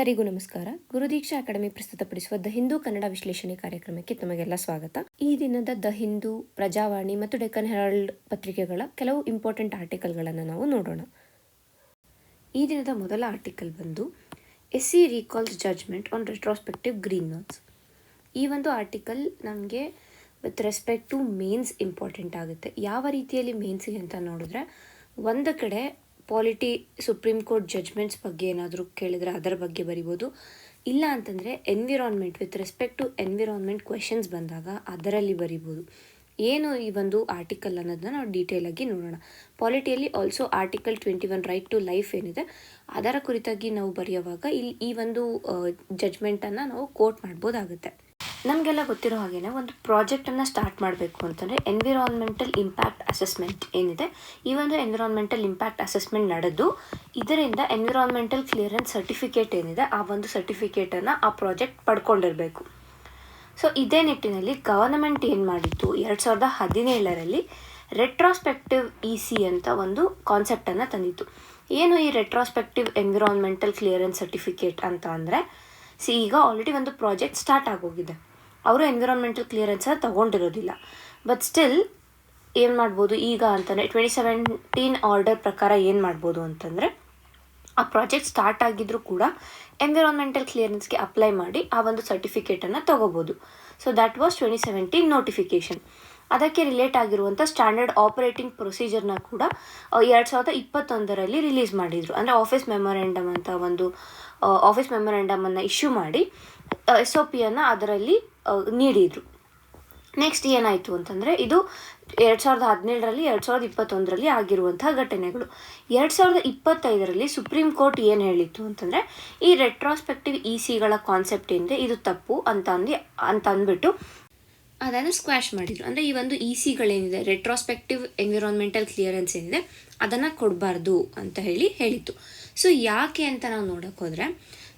ಎಲ್ಲರಿಗೂ ನಮಸ್ಕಾರ. ಗುರುದೀಕ್ಷಾ ಅಕಾಡೆಮಿ ಪ್ರಸ್ತುತಪಡಿಸುವ ದ ಹಿಂದೂ ಕನ್ನಡ ವಿಶ್ಲೇಷಣೆ ಕಾರ್ಯಕ್ರಮಕ್ಕೆ ತಮಗೆಲ್ಲ ಸ್ವಾಗತ. ಈ ದಿನದ ದ ಹಿಂದೂ, ಪ್ರಜಾವಾಣಿ ಮತ್ತು ಡೆಕ್ಕನ್ ಹೆರಾಲ್ಡ್ ಪತ್ರಿಕೆಗಳ ಕೆಲವು ಇಂಪಾರ್ಟೆಂಟ್ ಆರ್ಟಿಕಲ್ಗಳನ್ನು ನಾವು ನೋಡೋಣ. ಈ ದಿನದ ಮೊದಲ ಆರ್ಟಿಕಲ್ ಬಂದು S C recalls judgment on retrospective green notes ಈ ಒಂದು ಆರ್ಟಿಕಲ್ ನಮಗೆ with respect to mains important ಆಗುತ್ತೆ. ಯಾವ ರೀತಿಯಲ್ಲಿ ಮೇನ್ಸಿಗೆ ಅಂತ ನೋಡಿದ್ರೆ, ಒಂದು ಕಡೆ ಪಾಲಿಟಿ ಸುಪ್ರೀಂ ಕೋರ್ಟ್ ಜಡ್ಜ್ಮೆಂಟ್ಸ್ ಬಗ್ಗೆ ಏನಾದರೂ ಕೇಳಿದ್ರೆ ಅದರ ಬಗ್ಗೆ ಬರಿಬೋದು. ಇಲ್ಲ ಅಂತಂದರೆ environment with respect to environment questions ಬಂದಾಗ ಅದರಲ್ಲಿ ಬರಿಬೋದು. ಏನು ಈ ಒಂದು ಆರ್ಟಿಕಲ್ ಅನ್ನೋದನ್ನ ನಾವು ಡೀಟೇಲಾಗಿ ನೋಡೋಣ. ಪಾಲಿಟಿಯಲ್ಲಿ also article twenty one right to life ಏನಿದೆ, ಅದರ ಕುರಿತಾಗಿ ನಾವು ಬರೆಯುವಾಗ ಇಲ್ಲಿ ಈ ಒಂದು ಜಜ್ಮೆಂಟನ್ನು ನಾವು ಕೋಟ್ ಮಾಡ್ಬೋದಾಗುತ್ತೆ. ನಮಗೆಲ್ಲ ಗೊತ್ತಿರೋ ಹಾಗೇನೆ ಒಂದು ಪ್ರಾಜೆಕ್ಟನ್ನು ಸ್ಟಾರ್ಟ್ ಮಾಡಬೇಕು ಅಂತಂದರೆ ಎನ್ವಿರಾನ್ಮೆಂಟಲ್ ಇಂಪ್ಯಾಕ್ಟ್ ಅಸೆಸ್ಮೆಂಟ್ ಏನಿದೆ. ಈ ಒಂದು ಎನ್ವಿರಾನ್ಮೆಂಟಲ್ ಇಂಪ್ಯಾಕ್ಟ್ ಅಸೆಸ್ಮೆಂಟ್ ನಡೆದು ಇದರಿಂದ ಎನ್ವಿರಾನ್ಮೆಂಟಲ್ ಕ್ಲಿಯರೆನ್ಸ್ ಸರ್ಟಿಫಿಕೇಟ್ ಏನಿದೆ, ಆ ಒಂದು ಸರ್ಟಿಫಿಕೇಟನ್ನು ಆ ಪ್ರಾಜೆಕ್ಟ್ ಪಡ್ಕೊಂಡಿರಬೇಕು. ಸೊ ಇದೇ ನಿಟ್ಟಿನಲ್ಲಿ ಗವರ್ನಮೆಂಟ್ ಏನು ಮಾಡಿತ್ತು? ಎರಡು ಸಾವಿರದ ಹದಿನೇಳರಲ್ಲಿ ರೆಟ್ರಾಸ್ಪೆಕ್ಟಿವ್ ಇ ಸಿ ಅಂತ ಒಂದು ಕಾನ್ಸೆಪ್ಟನ್ನು ತಂದಿತ್ತು. ಏನು ಈ ರೆಟ್ರಾಸ್ಪೆಕ್ಟಿವ್ ಎನ್ವಿರಾನ್ಮೆಂಟಲ್ ಕ್ಲಿಯರೆನ್ಸ್ ಸರ್ಟಿಫಿಕೇಟ್ ಅಂತ ಅಂದರೆ, ಸಿ ಈಗ ಆಲ್ರೆಡಿ ಒಂದು ಪ್ರಾಜೆಕ್ಟ್ ಸ್ಟಾರ್ಟ್ ಆಗೋಗಿದೆ. ಅವರು ಎನ್ವಿರಾನ್ಮೆಂಟಲ್ ಕ್ಲಿಯರೆನ್ಸನ್ನು ತಗೊಂಡಿರೋದಿಲ್ಲ. ಬಟ್ ಸ್ಟಿಲ್ ಏನು ಮಾಡ್ಬೋದು ಈಗ ಅಂತಂದರೆ ಟ್ವೆಂಟಿ ಸೆವೆಂಟೀನ್ ಆರ್ಡರ್ ಪ್ರಕಾರ ಏನು ಮಾಡ್ಬೋದು ಅಂತಂದರೆ, ಆ ಪ್ರಾಜೆಕ್ಟ್ ಸ್ಟಾರ್ಟ್ ಆಗಿದ್ರೂ ಕೂಡ ಎನ್ವಿರಾನ್ಮೆಂಟಲ್ ಕ್ಲಿಯರೆನ್ಸ್ಗೆ ಅಪ್ಲೈ ಮಾಡಿ ಆ ಒಂದು ಸರ್ಟಿಫಿಕೇಟನ್ನು ತೊಗೋಬೋದು. So that was twenty seventeen notification ಅದಕ್ಕೆ ರಿಲೇಟ್ ಆಗಿರುವಂಥ ಸ್ಟ್ಯಾಂಡರ್ಡ್ ಆಪರೇಟಿಂಗ್ ಪ್ರೊಸೀಜರ್ನ ಕೂಡ ಎರಡು ಸಾವಿರದ ಇಪ್ಪತ್ತೊಂದರಲ್ಲಿ ರಿಲೀಸ್ ಮಾಡಿದರು. ಅಂದರೆ ಆಫೀಸ್ ಮೆಮೊರೆಂಡಮ್ ಅಂತ ಒಂದು ಆಫೀಸ್ ಮೆಮೊರೆಂಡಮನ್ನು ಇಶ್ಯೂ ಮಾಡಿ ಎಸ್ ಒ ಪಿಯನ್ನು ಅದರಲ್ಲಿ ನೀಡಿದರು. ನೆಕ್ಸ್ಟ್ ಏನಾಯಿತು ಅಂತಂದರೆ ಇದು ಎರಡು ಸಾವಿರದ ಹದಿನೇಳರಲ್ಲಿ, ಎರಡು ಸಾವಿರದ ಇಪ್ಪತ್ತೊಂದರಲ್ಲಿ ಆಗಿರುವಂತಹ ಘಟನೆಗಳು. ಎರಡು ಸಾವಿರದ ಇಪ್ಪತ್ತೈದರಲ್ಲಿ ಸುಪ್ರೀಂ ಕೋರ್ಟ್ ಏನು ಹೇಳಿತ್ತು ಅಂತಂದರೆ, ಈ ರೆಟ್ರಾಸ್ಪೆಕ್ಟಿವ್ ಇ ಸಿಗಳ ಕಾನ್ಸೆಪ್ಟ್ ಏನಿದೆ, ಇದು ತಪ್ಪು ಅಂತ ಅಂದು, ಅಂತ ಅಂದ್ಬಿಟ್ಟು ಅದನ್ನು ಸ್ಕ್ವಾಶ್ ಮಾಡಿದರು. ಅಂದರೆ ಈ ಒಂದು ಇ ಸಿಗಳೇನಿದೆ ರೆಟ್ರಾಸ್ಪೆಕ್ಟಿವ್ ಎನ್ವಿರಾನ್ಮೆಂಟಲ್ ಕ್ಲಿಯರೆನ್ಸ್ ಏನಿದೆ, ಅದನ್ನು ಕೊಡಬಾರ್ದು ಅಂತ ಹೇಳಿ ಹೇಳಿತ್ತು. ಸೊ ಯಾಕೆ ಅಂತ ನಾವು ನೋಡೋಕ್ಕೋದ್ರೆ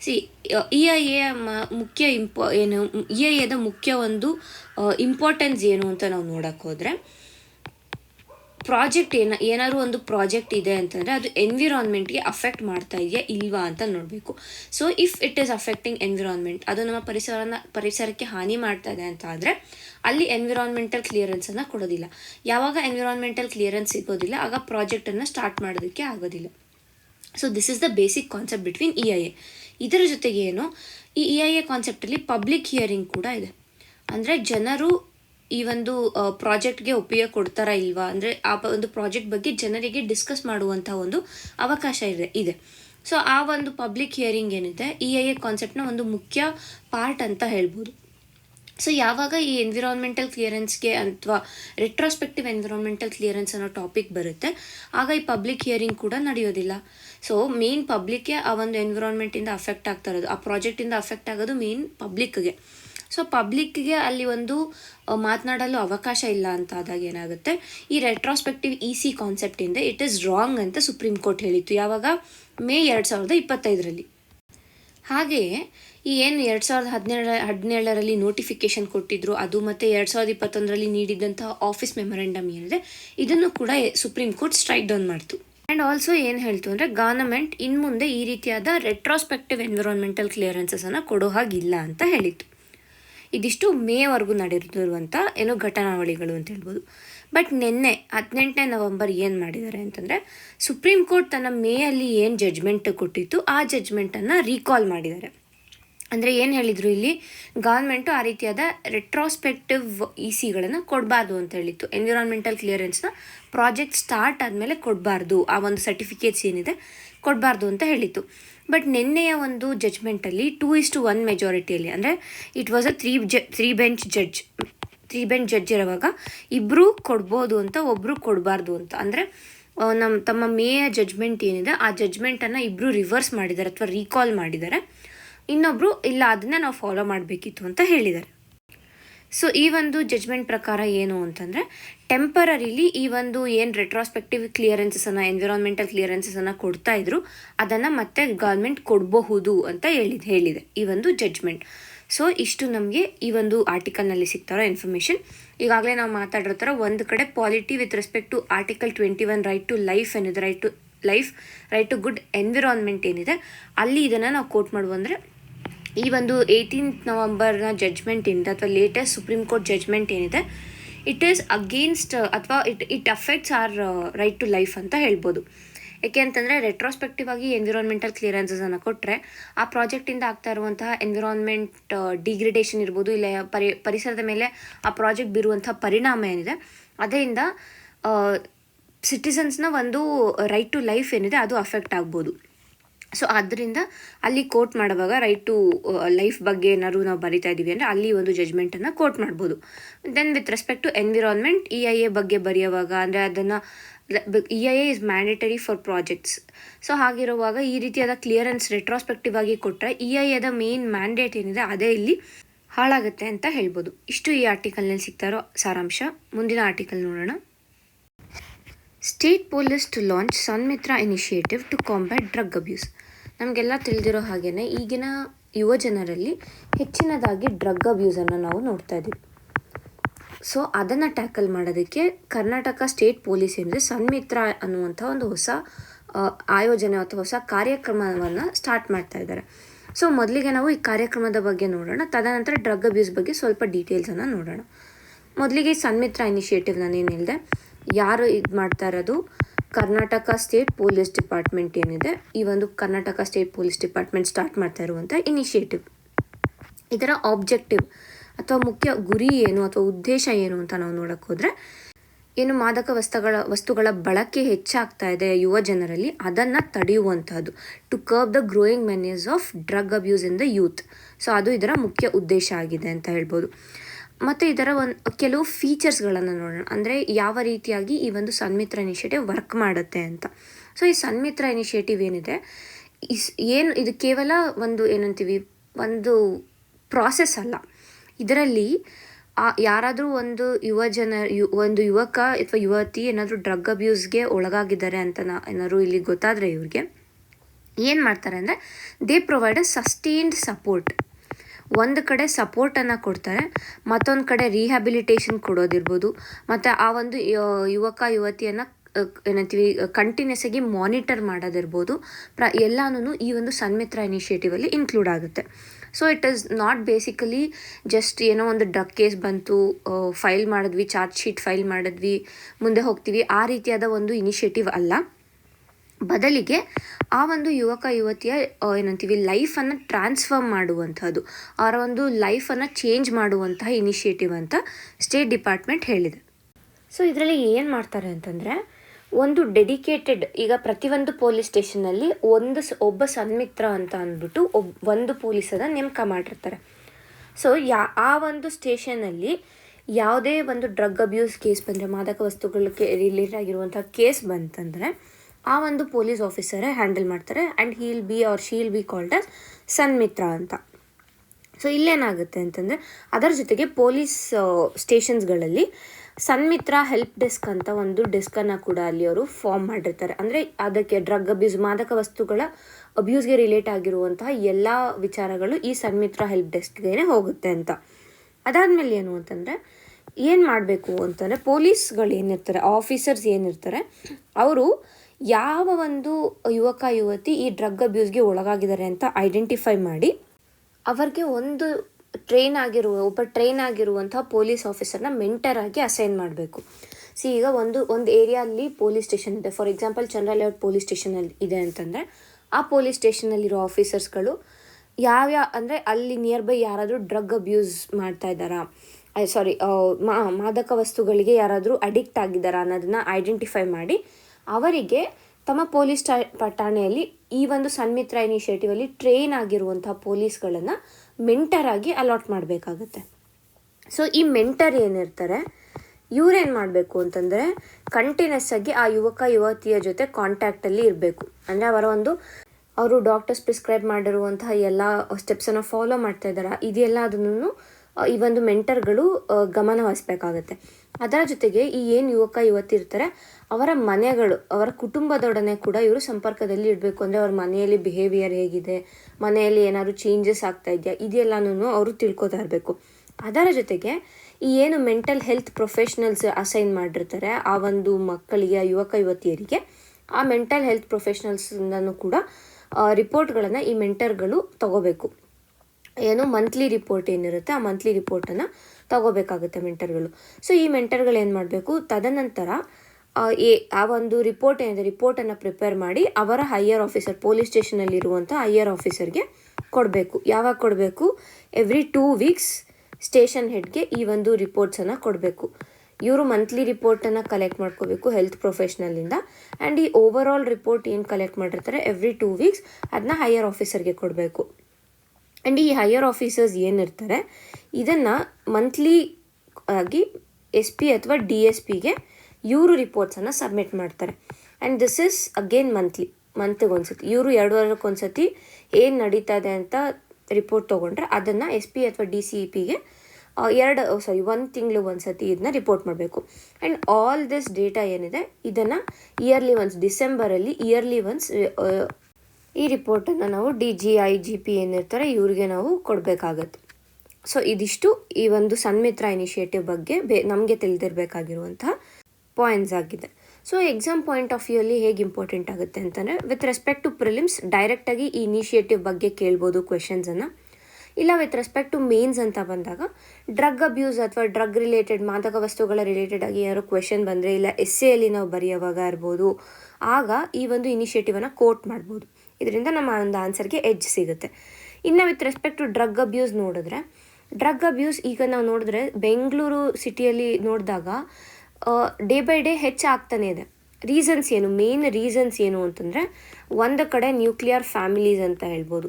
ಸಿ ಇ ಐ ಎ ಮುಖ್ಯ ಇಂಪೋ, ಏನು ಇ ಐ ಎದ ಮುಖ್ಯ ಒಂದು ಇಂಪಾರ್ಟೆನ್ಸ್ ಏನು ಅಂತ ನಾವು ನೋಡಕ್ಕೆ ಹೋದರೆ ಪ್ರಾಜೆಕ್ಟ್ ಏನ, ಏನಾದ್ರು ಒಂದು ಪ್ರಾಜೆಕ್ಟ್ ಇದೆ ಅಂತಂದರೆ ಅದು ಎನ್ವಿರಾನ್ಮೆಂಟ್ಗೆ ಅಫೆಕ್ಟ್ ಮಾಡ್ತಾ ಇದೆಯಾ ಇಲ್ವಾ ಅಂತ ನೋಡಬೇಕು. So if it is affecting environment ಅದು ನಮ್ಮ ಪರಿಸರನ, ಪರಿಸರಕ್ಕೆ ಹಾನಿ ಮಾಡ್ತಾ ಇದೆ ಅಂತ ಆದರೆ, ಅಲ್ಲಿ ಎನ್ವಿರಾನ್ಮೆಂಟಲ್ ಕ್ಲಿಯರೆನ್ಸನ್ನು ಕೊಡೋದಿಲ್ಲ. ಯಾವಾಗ ಎನ್ವಿರಾನ್ಮೆಂಟಲ್ ಕ್ಲಿಯರೆನ್ಸ್ ಸಿಗೋದಿಲ್ಲ, ಆಗ ಪ್ರಾಜೆಕ್ಟನ್ನು ಸ್ಟಾರ್ಟ್ ಮಾಡೋದಕ್ಕೆ ಆಗೋದಿಲ್ಲ. So this is the basic concept between E I A ಇದರ ಜೊತೆಗೆ ಏನು, ಈ ಇ ಐ ಎ ಕಾನ್ಸೆಪ್ಟಲ್ಲಿ ಪಬ್ಲಿಕ್ ಹಿಯರಿಂಗ್ ಕೂಡ ಇದೆ. ಅಂದರೆ ಜನರು ಈ ಒಂದು ಪ್ರಾಜೆಕ್ಟ್ಗೆ ಒಪ್ಪಿಗೆ ಕೊಡ್ತಾರಾ ಇಲ್ವಾ? ಅಂದರೆ ಆ ಒಂದು ಪ್ರಾಜೆಕ್ಟ್ ಬಗ್ಗೆ ಜನರಿಗೆ ಡಿಸ್ಕಸ್ ಮಾಡುವಂಥ ಒಂದು ಅವಕಾಶ ಇದೆ ಇದೆ. ಸೊ ಆ ಒಂದು ಪಬ್ಲಿಕ್ ಹಿಯರಿಂಗ್ ಏನಿದೆ ಇ ಐ ಎ ಕಾನ್ಸೆಪ್ಟ್ನ ಒಂದು ಮುಖ್ಯ ಪಾರ್ಟ್ ಅಂತ ಹೇಳ್ಬೋದು. ಸೊ ಯಾವಾಗ ಈ ಎನ್ವಿರಾನ್ಮೆಂಟಲ್ ಕ್ಲಿಯರೆನ್ಸ್ಗೆ ಅಥವಾ ರೆಟ್ರೋಸ್ಪೆಕ್ಟಿವ್ ಎನ್ವಿರಾನ್ಮೆಂಟಲ್ ಕ್ಲಿಯರೆನ್ಸ್ ಅನ್ನೋ ಟಾಪಿಕ್ ಬರುತ್ತೆ, ಆಗ ಈ ಪಬ್ಲಿಕ್ ಹಿಯರಿಂಗ್ ಕೂಡ ನಡೆಯೋದಿಲ್ಲ. ಸೊ ಮೇನ್ ಪಬ್ಲಿಕ್ಗೆ ಆ ಒಂದು ಎನ್ವಿರಾನ್ಮೆಂಟಿಂದ ಅಫೆಕ್ಟ್ ಆಗ್ತಾ ಇರೋದು. ಆ ಪ್ರಾಜೆಕ್ಟಿಂದ ಅಫೆಕ್ಟ್ ಆಗೋದು ಮೇನ್ ಪಬ್ಲಿಕ್ಗೆ ಸೊ ಪಬ್ಲಿಕ್ಗೆ ಅಲ್ಲಿ ಒಂದು ಮಾತನಾಡಲು ಅವಕಾಶ ಇಲ್ಲ ಅಂತ ಆದಾಗ ಏನಾಗುತ್ತೆ? ಈ ರೆಟ್ರಾಸ್ಪೆಕ್ಟಿವ್ ಇ ಸಿ ಕಾನ್ಸೆಪ್ಟಿಂದ ಇಟ್ ಈಸ್ ರಾಂಗ್ ಅಂತ ಸುಪ್ರೀಂ ಕೋರ್ಟ್ ಹೇಳಿತ್ತು. ಯಾವಾಗ? ಮೇ ಎರಡು ಸಾವಿರದ ಇಪ್ಪತ್ತೈದರಲ್ಲಿ. ಹಾಗೆಯೇ ಈ ಏನು ಎರಡು ಸಾವಿರದ ಹದಿನೇಳ ಹದಿನೇಳರಲ್ಲಿ ನೋಟಿಫಿಕೇಶನ್ ಕೊಟ್ಟಿದ್ರು, ಅದು ಮತ್ತು ಎರಡು ಸಾವಿರದ ಇಪ್ಪತ್ತೊಂದರಲ್ಲಿ ನೀಡಿದಂತಹ ಆಫೀಸ್ ಮೆಮೊರೆಂಡಮ್ ಏನಿದೆ, ಇದನ್ನು ಕೂಡ ಸುಪ್ರೀಂ ಕೋರ್ಟ್ ಸ್ಟ್ರೈಕ್ ಡೌನ್ ಮಾಡ್ತು. ಆ್ಯಂಡ್ ಆಲ್ಸೋ ಏನು ಹೇಳ್ತು ಅಂದರೆ ಗವರ್ನಮೆಂಟ್ ಇನ್ನು ಮುಂದೆ ಈ ರೀತಿಯಾದ ರೆಟ್ರಾಸ್ಪೆಕ್ಟಿವ್ ಎನ್ವಿರಾನ್ಮೆಂಟಲ್ ಕ್ಲಿಯರೆನ್ಸಸನ್ನು ಕೊಡೋ ಹಾಗಿಲ್ಲ ಅಂತ ಹೇಳಿತ್ತು. ಇದಿಷ್ಟು ಮೇವರೆಗೂ ನಡೆದಿರುವಂಥ ಏನೋ ಘಟನಾವಳಿಗಳು ಅಂತ ಹೇಳ್ಬೋದು. ಬಟ್ ನಿನ್ನೆ ಹದಿನೆಂಟನೇ ನವೆಂಬರ್ ಏನು ಮಾಡಿದ್ದಾರೆ ಅಂತಂದರೆ ಸುಪ್ರೀಂ ಕೋರ್ಟ್ ತನ್ನ ಮೇಯಲ್ಲಿ ಏನು ಜಡ್ಜ್ಮೆಂಟ್ ಕೊಟ್ಟಿತ್ತು ಆ ಜಜ್ಮೆಂಟನ್ನು ರೀಕಾಲ್ ಮಾಡಿದ್ದಾರೆ. ಅಂದರೆ ಏನು ಹೇಳಿದರು ಇಲ್ಲಿ? ಗೌರ್ಮೆಂಟು ಆ ರೀತಿಯಾದ ರೆಟ್ರಾಸ್ಪೆಕ್ಟಿವ್ ಇ ಸಿಗಳನ್ನು ಕೊಡಬಾರ್ದು ಅಂತ ಹೇಳಿತ್ತು. ಎನ್ವಿರಾನ್ಮೆಂಟಲ್ ಕ್ಲಿಯರೆನ್ಸ್ನ ಪ್ರಾಜೆಕ್ಟ್ ಸ್ಟಾರ್ಟ್ ಆದಮೇಲೆ ಕೊಡಬಾರ್ದು. ಆ ಒಂದು ಸರ್ಟಿಫಿಕೇಟ್ಸ್ ಏನಿದೆ ಕೊಡಬಾರ್ದು ಅಂತ ಹೇಳಿತ್ತು. ಬಟ್ ನಿನ್ನೆಯ ಒಂದು ಜಜ್ಮೆಂಟಲ್ಲಿ ಟೂ ಇಸ್ ಟು ಒನ್ ಮೆಜಾರಿಟಿಯಲ್ಲಿ ಅಂದರೆ ಇಟ್ ವಾಸ್ ಅ ತ್ರೀ ಜ three bench judge three bench judge ಇರುವಾಗ ಇಬ್ಬರು ಕೊಡ್ಬೋದು ಅಂತ ಒಬ್ಬರು ಕೊಡಬಾರ್ದು ಅಂತ. ಅಂದರೆ ನಮ್ಮ ತಮ್ಮ ಮೇಯ ಜಜ್ಮೆಂಟ್ ಏನಿದೆ, ಆ ಜಜ್ಮೆಂಟನ್ನು ಇಬ್ಬರು ರಿವರ್ಸ್ ಮಾಡಿದ್ದಾರೆ ಅಥವಾ ರೀಕಾಲ್ ಮಾಡಿದ್ದಾರೆ. ಇನ್ನೊಬ್ಬರು ಇಲ್ಲ, ಅದನ್ನ ನಾವು ಫಾಲೋ ಮಾಡಬೇಕಿತ್ತು ಅಂತ ಹೇಳಿದ್ದಾರೆ. ಸೊ ಈ ಒಂದು ಜಜ್ಮೆಂಟ್ ಪ್ರಕಾರ ಏನು ಅಂತಂದರೆ ಟೆಂಪರರಿಲಿ ಈ ಒಂದು ಏನು ರೆಟ್ರಾಸ್ಪೆಕ್ಟಿವ್ ಕ್ಲಿಯರೆನ್ಸಸನ್ನು ಎನ್ವಿರಾನ್ಮೆಂಟಲ್ ಕ್ಲಿಯರೆನ್ಸಸನ್ನು ಕೊಡ್ತಾ ಇದ್ರು, ಅದನ್ನು ಮತ್ತೆ ಗೌರ್ಮೆಂಟ್ ಕೊಡಬಹುದು ಅಂತ ಹೇಳಿದೆ ಹೇಳಿದೆ ಈ ಒಂದು ಜಜ್ಮೆಂಟ್ ಸೊ ಇಷ್ಟು ನಮಗೆ ಈ ಒಂದು ಆರ್ಟಿಕಲ್ನಲ್ಲಿ ಸಿಗ್ತಾರೋ ಇನ್ಫಾರ್ಮೇಷನ್ ಈಗಾಗಲೇ ನಾವು ಮಾತಾಡಿರೋ ಥರ ಒಂದು ಕಡೆ polity with respect to article twenty one right to life ಏನಿದೆ right to life right to good environment ಏನಿದೆ, ಅಲ್ಲಿ ಇದನ್ನು ನಾವು ಕೋಟ್ ಮಾಡುವ ಅಂದರೆ ಈ ಒಂದು ಏಯ್ಟೀನ್ತ್ ನವಂಬರ್ನ ಜಡ್ಜ್ಮೆಂಟ್ ಏನಿದೆ ಅಥವಾ ಲೇಟೆಸ್ಟ್ ಸುಪ್ರೀಂ ಕೋರ್ಟ್ ಜಡ್ಜ್ಮೆಂಟ್ ಏನಿದೆ ಇಟ್ ಈಸ್ ಅಗೇನ್ಸ್ಟ್ ಅಥವಾ it it affects our right to life ಅಂತ ಹೇಳ್ಬೋದು. ಯಾಕೆ ಅಂತಂದರೆ ರೆಟ್ರೋಸ್ಪೆಕ್ಟಿವ್ ಆಗಿ ಎನ್ವಿರಾನ್ಮೆಂಟಲ್ ಕ್ಲಿಯರೆನ್ಸಸನ್ನು ಕೊಟ್ಟರೆ ಆ ಪ್ರಾಜೆಕ್ಟಿಂದ ಆಗ್ತಾ ಇರುವಂತಹ ಎನ್ವಿರಾನ್ಮೆಂಟ್ ಡಿಗ್ರಿಡೇಷನ್ ಇರ್ಬೋದು, ಇಲ್ಲ ಪರಿ, ಪರಿಸರದ ಮೇಲೆ ಆ ಪ್ರಾಜೆಕ್ಟ್ ಬೀರುವಂಥ ಪರಿಣಾಮ ಏನಿದೆ, ಅದರಿಂದ ಸಿಟಿಸನ್ಸ್ನ ಒಂದು ರೈಟ್ ಟು ಲೈಫ್ ಏನಿದೆ ಅದು ಅಫೆಕ್ಟ್ ಆಗ್ಬೋದು. ಸೊ ಆದ್ದರಿಂದ ಅಲ್ಲಿ ಕೋಟ್ ಮಾಡುವಾಗ ರೈಟ್ ಟು ಲೈಫ್ ಬಗ್ಗೆ ಏನಾದ್ರು ನಾವು ಬರಿತಾ ಇದ್ದೀವಿ ಅಂದರೆ ಅಲ್ಲಿ ಒಂದು ಜಜ್ಮೆಂಟನ್ನು ಕೋಟ್ ಮಾಡ್ಬೋದು. Then with respect to environment E I A ಬಗ್ಗೆ ಬರೆಯುವಾಗ ಅಂದರೆ ಅದನ್ನು E I A is mandatory for projects so ಹಾಗಿರುವಾಗ ಈ ರೀತಿಯಾದ ಕ್ಲಿಯರೆನ್ಸ್ ರೆಟ್ರಾಸ್ಪೆಕ್ಟಿವ್ ಆಗಿ ಕೊಟ್ಟರೆ ಇ ಐ ಎದ ಮೇನ್ ಮ್ಯಾಂಡೇಟ್ ಏನಿದೆ ಅದೇ ಇಲ್ಲಿ ಹಾಳಾಗುತ್ತೆ ಅಂತ ಹೇಳ್ಬೋದು. ಇಷ್ಟು ಈ ಆರ್ಟಿಕಲ್ನಲ್ಲಿ ಸಿಗ್ತಾ ಇರೋ ಸಾರಾಂಶ. ಮುಂದಿನ ಆರ್ಟಿಕಲ್ ನೋಡೋಣ. State police to launch Sanmitra initiative to combat drug abuse ನಮಗೆಲ್ಲ ತಿಳಿದಿರೋ ಹಾಗೆಯೇ ಈಗಿನ ಯುವ ಜನರಲ್ಲಿ ಹೆಚ್ಚಿನದಾಗಿ ಡ್ರಗ್ ಅಬ್ಯೂಸನ್ನು ನಾವು ನೋಡ್ತಾ ಇದ್ದೀವಿ. ಸೊ ಅದನ್ನು ಟ್ಯಾಕಲ್ ಮಾಡೋದಕ್ಕೆ ಕರ್ನಾಟಕ ಸ್ಟೇಟ್ ಪೊಲೀಸ್ ಏನಿದೆ ಸನ್ಮಿತ್ರ ಅನ್ನುವಂಥ ಒಂದು ಹೊಸ ಆಯೋಜನೆ ಅಥವಾ ಹೊಸ ಕಾರ್ಯಕ್ರಮವನ್ನು ಸ್ಟಾರ್ಟ್ ಮಾಡ್ತಾ ಇದ್ದಾರೆ. ಸೊ ಮೊದಲಿಗೆ ನಾವು ಈ ಕಾರ್ಯಕ್ರಮದ ಬಗ್ಗೆ ನೋಡೋಣ, ತದನಂತರ ಡ್ರಗ್ ಅಬ್ಯೂಸ್ ಬಗ್ಗೆ ಸ್ವಲ್ಪ ಡೀಟೇಲ್ಸನ್ನು ನೋಡೋಣ. ಮೊದಲಿಗೆ ಈ ಸನ್ಮಿತ್ರ ಏನು ಹೇಳಿದೆ, ಯಾರು ಇದು ಮಾಡ್ತಾ ಇರೋದು ಕರ್ನಾಟಕ ಸ್ಟೇಟ್ ಪೊಲೀಸ್ ಡಿಪಾರ್ಟ್ಮೆಂಟ್ ಏನಿದೆ, ಈ ಒಂದು Karnataka state police department start ಮಾಡ್ತಾ ಇರುವಂಥ ಇನಿಷಿಯೇಟಿವ್ ಇದರ ಆಬ್ಜೆಕ್ಟಿವ್ ಅಥವಾ ಮುಖ್ಯ ಗುರಿ ಏನು ಅಥವಾ ಉದ್ದೇಶ ಏನು ಅಂತ ನಾವು ನೋಡಕ್ಕೆ ಹೋದರೆ, ಏನು ಮಾದಕ ವಸ್ತುಗಳ ವಸ್ತುಗಳ ಬಳಕೆ ಹೆಚ್ಚಾಗ್ತಾ ಇದೆ ಯುವ ಜನರಲ್ಲಿ, ಅದನ್ನು ತಡೆಯುವಂಥದ್ದು to curb the growing menace of drug abuse in the youth so ಅದು ಇದರ ಮುಖ್ಯ ಉದ್ದೇಶ ಆಗಿದೆ ಅಂತ ಹೇಳ್ಬೋದು. ಮತ್ತು ಇದರ ಒಂದು, ಕೆಲವು ಫೀಚರ್ಸ್ಗಳನ್ನು ನೋಡೋಣ. ಅಂದರೆ ಯಾವ ರೀತಿಯಾಗಿ ಈ ಒಂದು ಸನ್ಮಿತ್ರ ಇನಿಷಿಯೇಟಿವ್ ವರ್ಕ್ ಮಾಡುತ್ತೆ ಅಂತ. ಸೊ ಈ ಸನ್ಮಿತ್ರ ಇನಿಷಿಯೇಟಿವ್ ಏನಿದೆ, ಇಸ್, ಏನು, ಇದು ಕೇವಲ ಒಂದು ಏನಂತೀವಿ, ಒಂದು ಪ್ರಾಸೆಸ್ ಅಲ್ಲ. ಇದರಲ್ಲಿ, ಆ, ಯಾರಾದರೂ ಒಂದು ಯುವ ಜನ ಒಂದು ಯುವಕ ಅಥವಾ ಯುವತಿ ಏನಾದರೂ ಡ್ರಗ್ ಅಬ್ಯೂಸ್ಗೆ ಒಳಗಾಗಿದ್ದಾರೆ ಅಂತ ನಾ, ಏನಾದ್ರು ಇಲ್ಲಿ ಗೊತ್ತಾದರೆ ಇವ್ರಿಗೆ, ಏನು ಮಾಡ್ತಾರೆ ಅಂದರೆ they provide a sustained support ಒಂದು ಕಡೆ ಸಪೋರ್ಟನ್ನು ಕೊಡ್ತಾರೆ, ಮತ್ತೊಂದು ಕಡೆ ರಿಹ್ಯಾಬಿಲಿಟೇಷನ್ ಕೊಡೋದಿರ್ಬೋದು. ಮತ್ತು ಆ ಒಂದು ಯುವಕ, ಯುವತಿಯನ್ನು ಏನಂತೀವಿ ಕಂಟಿನ್ಯೂಸ್ ಆಗಿ ಮಾನಿಟರ್ ಮಾಡೋದಿರ್ಬೋದು. ಪ್ರ ಎಲ್ಲಾನು ಈ ಒಂದು ಸನ್ಮಿತ್ರ ಇನಿಷಿಯೇಟಿವಲ್ಲಿ ಇನ್ಕ್ಲೂಡ್ ಆಗುತ್ತೆ. So it is not basically just ಏನೋ ಒಂದು ಡ್ರಗ್ ಕೇಸ್ ಬಂತು ಫೈಲ್ ಮಾಡಿದ್ವಿ ಚಾರ್ಜ್ ಶೀಟ್ ಫೈಲ್ ಮಾಡಿದ್ವಿ, ಮುಂದೆ ಹೋಗ್ತೀವಿ. ಆ ರೀತಿಯಾದ ಒಂದು ಇನಿಷಿಯೇಟಿವ್ ಅಲ್ಲ. ಬದಲಿಗೆ ಆ ಒಂದು ಯುವಕ, ಯುವತಿಯ ಏನಂತೀವಿ ಲೈಫನ್ನು ಟ್ರಾನ್ಸ್ಫರ್ಮ್ ಮಾಡುವಂಥದ್ದು, ಅವರ ಒಂದು ಲೈಫನ್ನು ಚೇಂಜ್ ಮಾಡುವಂತಹ ಇನಿಷಿಯೇಟಿವ್ ಅಂತ ಸ್ಟೇಟ್ ಡಿಪಾರ್ಟ್ಮೆಂಟ್ ಹೇಳಿದೆ. ಸೊ ಇದರಲ್ಲಿ ಏನು ಮಾಡ್ತಾರೆ ಅಂತಂದರೆ, ಒಂದು ಡೆಡಿಕೇಟೆಡ್ ಈಗ ಪ್ರತಿಯೊಂದು ಪೊಲೀಸ್ ಸ್ಟೇಷನಲ್ಲಿ ಒಂದು ಒಬ್ಬ ಸನ್ಮಿತ್ರ ಅಂತ ಅಂದ್ಬಿಟ್ಟು ಒಬ್, ಒಂದು ಪೊಲೀಸನ್ನು ನೇಮಕ ಮಾಡಿರ್ತಾರೆ. ಸೊ ಯಾ, ಆ ಒಂದು ಸ್ಟೇಷನಲ್ಲಿ ಯಾವುದೇ ಒಂದು ಡ್ರಗ್ ಅಬ್ಯೂಸ್ ಕೇಸ್ ಬಂದರೆ, ಮಾದಕ ವಸ್ತುಗಳಿಗೆ ರಿಲೇಟ್ ಆಗಿರುವಂಥ ಕೇಸ್ ಬಂತಂದರೆ ಆ ಒಂದು ಪೊಲೀಸ್ ಆಫೀಸರೇ ಹ್ಯಾಂಡಲ್ ಮಾಡ್ತಾರೆ and heal be or shield be called as Sanmitra ಅಂತ. ಸೊ ಇಲ್ಲೇನಾಗುತ್ತೆ ಅಂತಂದರೆ ಅದರ ಜೊತೆಗೆ ಪೊಲೀಸ್ ಸ್ಟೇಷನ್ಸ್ಗಳಲ್ಲಿ ಸನ್ಮಿತ್ರ ಹೆಲ್ಪ್ ಡೆಸ್ಕ್ ಅಂತ ಒಂದು ಡೆಸ್ಕನ್ನು ಕೂಡ ಅಲ್ಲಿ ಅವರು ಫಾರ್ಮ್ ಮಾಡಿರ್ತಾರೆ. ಅಂದರೆ ಅದಕ್ಕೆ ಡ್ರಗ್ ಅಬ್ಯೂಸ್ ಮಾದಕ ವಸ್ತುಗಳ ಅಬ್ಯೂಸ್ಗೆ ರಿಲೇಟ್ ಆಗಿರುವಂತಹ ಎಲ್ಲ ವಿಚಾರಗಳು ಈ ಸನ್ಮಿತ್ರ ಹೆಲ್ಪ್ ಡೆಸ್ಕ್ಗೆ ಹೋಗುತ್ತೆ ಅಂತ. ಅದಾದಮೇಲೆ ಏನು ಅಂತಂದರೆ ಏನು ಮಾಡಬೇಕು ಅಂತಂದರೆ ಪೊಲೀಸ್ಗಳು ಏನಿರ್ತಾರೆ ಆಫೀಸರ್ಸ್ ಏನಿರ್ತಾರೆ, ಅವರು ಯಾವ ಒಂದು ಯುವಕ, ಯುವತಿ ಈ ಡ್ರಗ್ ಅಬ್ಯೂಸ್ಗೆ ಒಳಗಾಗಿದ್ದಾರೆ ಅಂತ ಐಡೆಂಟಿಫೈ ಮಾಡಿ, ಅವರಿಗೆ ಒಂದು ಟ್ರೈನ್ ಆಗಿರುವ ಒಬ್ಬ ಟ್ರೈನ್ ಆಗಿರುವಂಥ ಪೊಲೀಸ್ ಆಫೀಸರ್ನ ಮೆಂಟರ್ ಆಗಿ ಅಸೈನ್ ಮಾಡಬೇಕು. ಸಿ, ಈಗ ಒಂದು ಒಂದು ಏರಿಯಲ್ಲಿ ಪೊಲೀಸ್ ಸ್ಟೇಷನ್ ಇದೆ. ಫಾರ್ ಎಕ್ಸಾಂಪಲ್ ಚಂದ್ರಲೇಔಟ್ ಪೊಲೀಸ್ ಸ್ಟೇಷನಲ್ಲಿ ಇದೆ ಅಂತಂದರೆ, ಆ ಪೊಲೀಸ್ ಸ್ಟೇಷನಲ್ಲಿರೋ ಆಫೀಸರ್ಸ್ಗಳು ಯಾವ್ಯಾವ ಅಂದರೆ ಅಲ್ಲಿ ನಿಯರ್ ಬೈ ಯಾರಾದರೂ ಡ್ರಗ್ ಅಬ್ಯೂಸ್ ಮಾಡ್ತಾ ಇದ್ದಾರಾ ಸಾರಿ ಮಾದಕ ವಸ್ತುಗಳಿಗೆ ಯಾರಾದರೂ ಅಡಿಕ್ಟ್ ಆಗಿದ್ದಾರಾ ಅನ್ನೋದನ್ನ ಐಡೆಂಟಿಫೈ ಮಾಡಿ ಅವರಿಗೆ ತಮ್ಮ ಪೊಲೀಸ್ ಠಾಣೆಯಲ್ಲಿ ಈ ಒಂದು ಸನ್ಮಿತ್ರ ಇನಿಷಿಯೇಟಿವಲ್ಲಿ ಟ್ರೈನ್ ಆಗಿರುವಂತಹ ಪೊಲೀಸ್ಗಳನ್ನು ಮೆಂಟರ್ ಆಗಿ ಅಲಾಟ್ ಮಾಡಬೇಕಾಗತ್ತೆ. ಸೊ, ಈ ಮೆಂಟರ್ ಏನಿರ್ತಾರೆ, ಇವ್ರೇನು ಮಾಡಬೇಕು ಅಂತಂದರೆ ಕಂಟಿನ್ಯೂಸ್ ಆಗಿ ಆ ಯುವಕ, ಯುವತಿಯ ಜೊತೆ ಕಾಂಟ್ಯಾಕ್ಟಲ್ಲಿ ಇರಬೇಕು. ಅಂದರೆ ಅವರ ಒಂದು, ಅವರು ಡಾಕ್ಟರ್ಸ್ ಪ್ರಿಸ್ಕ್ರೈಬ್ ಮಾಡಿರುವಂತಹ ಎಲ್ಲ ಸ್ಟೆಪ್ಸನ್ನು ಫಾಲೋ ಮಾಡ್ತಾ ಇದ್ದಾರಾ. ಇದೆಲ್ಲ ಅದನ್ನು ಈ ಒಂದು ಮೆಂಟರ್ಗಳು ಗಮನವಹಿಸಬೇಕಾಗತ್ತೆ. ಗಮನ ಅದರ ಜೊತೆಗೆ ಈ ಏನು ಯುವಕ, ಯುವತಿ ಇರ್ತಾರೆ ಅವರ ಮನೆಗಳು, ಅವರ ಕುಟುಂಬದೊಡನೆ ಕೂಡ ಇವರು ಸಂಪರ್ಕದಲ್ಲಿ ಇಡಬೇಕು ಅಂದರೆ ಅವ್ರ ಮನೆಯಲ್ಲಿ ಬಿಹೇವಿಯರ್ ಹೇಗಿದೆ, ಮನೆಯಲ್ಲಿ ಏನಾದ್ರು ಚೇಂಜಸ್ ಆಗ್ತಾ ಇದೆಯಾ ಇದೆಲ್ಲನೂ ಅವರು ತಿಳ್ಕೊತಾ ಇರಬೇಕು. ಅದರ ಜೊತೆಗೆ ಈ ಏನು ಮೆಂಟಲ್ ಹೆಲ್ತ್ ಪ್ರೊಫೆಷ್ನಲ್ಸ್ ಅಸೈನ್ ಮಾಡಿರ್ತಾರೆ, ಆ ಒಂದು ಮಕ್ಕಳಿಗೆ ಯುವಕ ಯುವತಿಯರಿಗೆ, ಆ ಮೆಂಟಲ್ ಹೆಲ್ತ್ ಪ್ರೊಫೆಷ್ನಲ್ಸಿಂದನೂ ಕೂಡ ರಿಪೋರ್ಟ್ಗಳನ್ನು ಈ ಮೆಂಟರ್ಗಳು ತಗೋಬೇಕು. ಏನು ಮಂತ್ಲಿ ರಿಪೋರ್ಟ್ ಏನಿರುತ್ತೆ, ಆ ಮಂತ್ಲಿ ರಿಪೋರ್ಟನ್ನು ತಗೋಬೇಕಾಗುತ್ತೆ ಮೆಂಟರ್ಗಳು ಸೊ ಈ ಮೆಂಟರ್ಗಳು ಏನು ಮಾಡಬೇಕು, ತದನಂತರ ಏ ಆ ಒಂದು ರಿಪೋರ್ಟ್ ಏನಿದೆ ರಿಪೋರ್ಟನ್ನು ಪ್ರಿಪೇರ್ ಮಾಡಿ ಅವರ ಹೈಯರ್ ಆಫೀಸರ್ ಪೊಲೀಸ್ ಸ್ಟೇಷನಲ್ಲಿರುವಂಥ ಹೈಯರ್ ಆಫೀಸರ್ಗೆ ಕೊಡಬೇಕು. ಯಾವಾಗ ಕೊಡಬೇಕು? ಎವ್ರಿ ಟೂ ವೀಕ್ಸ್ ಸ್ಟೇಷನ್ ಹೆಡ್ಗೆ ಈ ಒಂದು ರಿಪೋರ್ಟ್ಸನ್ನು ಕೊಡಬೇಕು. ಇವರು ಮಂತ್ಲಿ ರಿಪೋರ್ಟನ್ನು ಕಲೆಕ್ಟ್ ಮಾಡ್ಕೋಬೇಕು ಹೆಲ್ತ್ ಪ್ರೊಫೆಷ್ನಲ್ಲಿಂದ ಆ್ಯಂಡ್ ಈ ಓವರ್ ಆಲ್ ರಿಪೋರ್ಟ್ ಏನು ಕಲೆಕ್ಟ್ ಮಾಡಿರ್ತಾರೆ? ಎವ್ರಿ ಟೂ ವೀಕ್ಸ್ ಅದನ್ನ ಹೈಯರ್ ಆಫೀಸರ್ಗೆ ಕೊಡಬೇಕು. ಆ್ಯಂಡ್ ಈ ಹೈಯರ್ ಆಫೀಸರ್ಸ್ ಏನಿರ್ತಾರೆ ಇದನ್ನು ಮಂತ್ಲಿ ಆಗಿ ಎಸ್ ಪಿ ಅಥವಾ ಡಿ ಎಸ್ ಪಿಗೆ ಇವರು ರಿಪೋರ್ಟ್ಸನ್ನು ಸಬ್ಮಿಟ್ ಮಾಡ್ತಾರೆ. And this is again monthly ಮಂತ್ಗೆ ಒಂದ್ಸತಿ. ಇವರು ಎರಡು ವಾರಕ್ಕೆ ಒಂದ್ಸತಿ ಏನು ನಡೀತಾ ಇದೆ ಅಂತ ರಿಪೋರ್ಟ್ ತೊಗೊಂಡ್ರೆ ಅದನ್ನು ಎಸ್ ಪಿ ಅಥವಾ ಡಿ ಸಿ ಇ ಪಿಗೆ ಎರಡು ಸಾರಿ ಒಂದು ತಿಂಗಳು ಒಂದ್ಸತಿ ಇದನ್ನ ರಿಪೋರ್ಟ್ ಮಾಡಬೇಕು. ಆ್ಯಂಡ್ ಆಲ್ ದಿಸ್ ಡೇಟಾ ಏನಿದೆ, ಇದನ್ನು ಇಯರ್ಲಿ ಒನ್ಸ್ ಡಿಸೆಂಬರಲ್ಲಿ ಇಯರ್ಲಿ ಒನ್ಸ್ ಈ ರಿಪೋರ್ಟನ್ನು ನಾವು D G I G P ಏನಿರ್ತಾರೆ ಇವ್ರಿಗೆ ನಾವು ಕೊಡಬೇಕಾಗತ್ತೆ. ಸೊ ಇದಿಷ್ಟು ಈ ಒಂದು ಸನ್ಮಿತ್ರ ಇನಿಷಿಯೇಟಿವ್ ಬಗ್ಗೆ ಬೇ, ನಮಗೆ ತಿಳಿದಿರಬೇಕಾಗಿರುವಂತಹ ಪಾಯಿಂಟ್ಸ್ ಆಗಿದೆ. ಸೊ ಎಕ್ಸಾಮ್ ಪಾಯಿಂಟ್ ಆಫ್ ವ್ಯೂಯಲ್ಲಿ ಹೇಗೆ ಇಂಪಾರ್ಟೆಂಟ್ ಆಗುತ್ತೆ ಅಂತಂದರೆ ವಿತ್ ರೆಸ್ಪೆಕ್ಟ್ ಟು ಪ್ರಿಲಿಮ್ಸ್ ಡೈರೆಕ್ಟಾಗಿ ಈ ಇನಿಷಿಯೇಟಿವ್ ಬಗ್ಗೆ ಕೇಳ್ಬೋದು ಕ್ವೆಶನ್ಸನ್ನು ಇಲ್ಲ ವಿತ್ ರೆಸ್ಪೆಕ್ಟ್ ಟು ಮೇನ್ಸ್ ಅಂತ ಬಂದಾಗ ಡ್ರಗ್ ಅಬ್ಯೂಸ್ ಅಥವಾ ಡ್ರಗ್ ರಿಲೇಟೆಡ್ ಮಾದಕ ವಸ್ತುಗಳ ರಿಲೇಟೆಡ್ ಆಗಿ ಯಾರೋ ಕ್ವೆಶನ್ ಬಂದರೆ, ಇಲ್ಲ ಎಸ್ ಎಲ್ಲಿ ನಾವು ಬರೆಯುವಾಗ ಇರ್ಬೋದು, ಆಗ ಈ ಒಂದು ಇನಿಷಿಯೇಟಿವನ್ನು ಕೋಟ್ ಮಾಡ್ಬೋದು. ಇದರಿಂದ ನಮ್ಮ ಒಂದು ಆನ್ಸರ್ಗೆ ಎಡ್ಜ್ ಸಿಗುತ್ತೆ. ಇನ್ನು with respect to drug abuse ನೋಡಿದ್ರೆ ಡ್ರಗ್ ಅಬ್ಯೂಸ್ ಈಗ ನಾವು ನೋಡಿದ್ರೆ, ಬೆಂಗಳೂರು ಸಿಟಿಯಲ್ಲಿ ನೋಡಿದಾಗ ಡೇ ಬೈ ಡೇ ಹೆಚ್ಚಾಗ್ತಾನೆ ಇದೆ. ರೀಸನ್ಸ್ ಏನು? ಮೇನ್ ರೀಸನ್ಸ್ ಏನು ಅಂತಂದರೆ, ಒಂದು ಕಡೆ ನ್ಯೂಕ್ಲಿಯರ್ ಫ್ಯಾಮಿಲೀಸ್ ಅಂತ ಹೇಳ್ಬೋದು.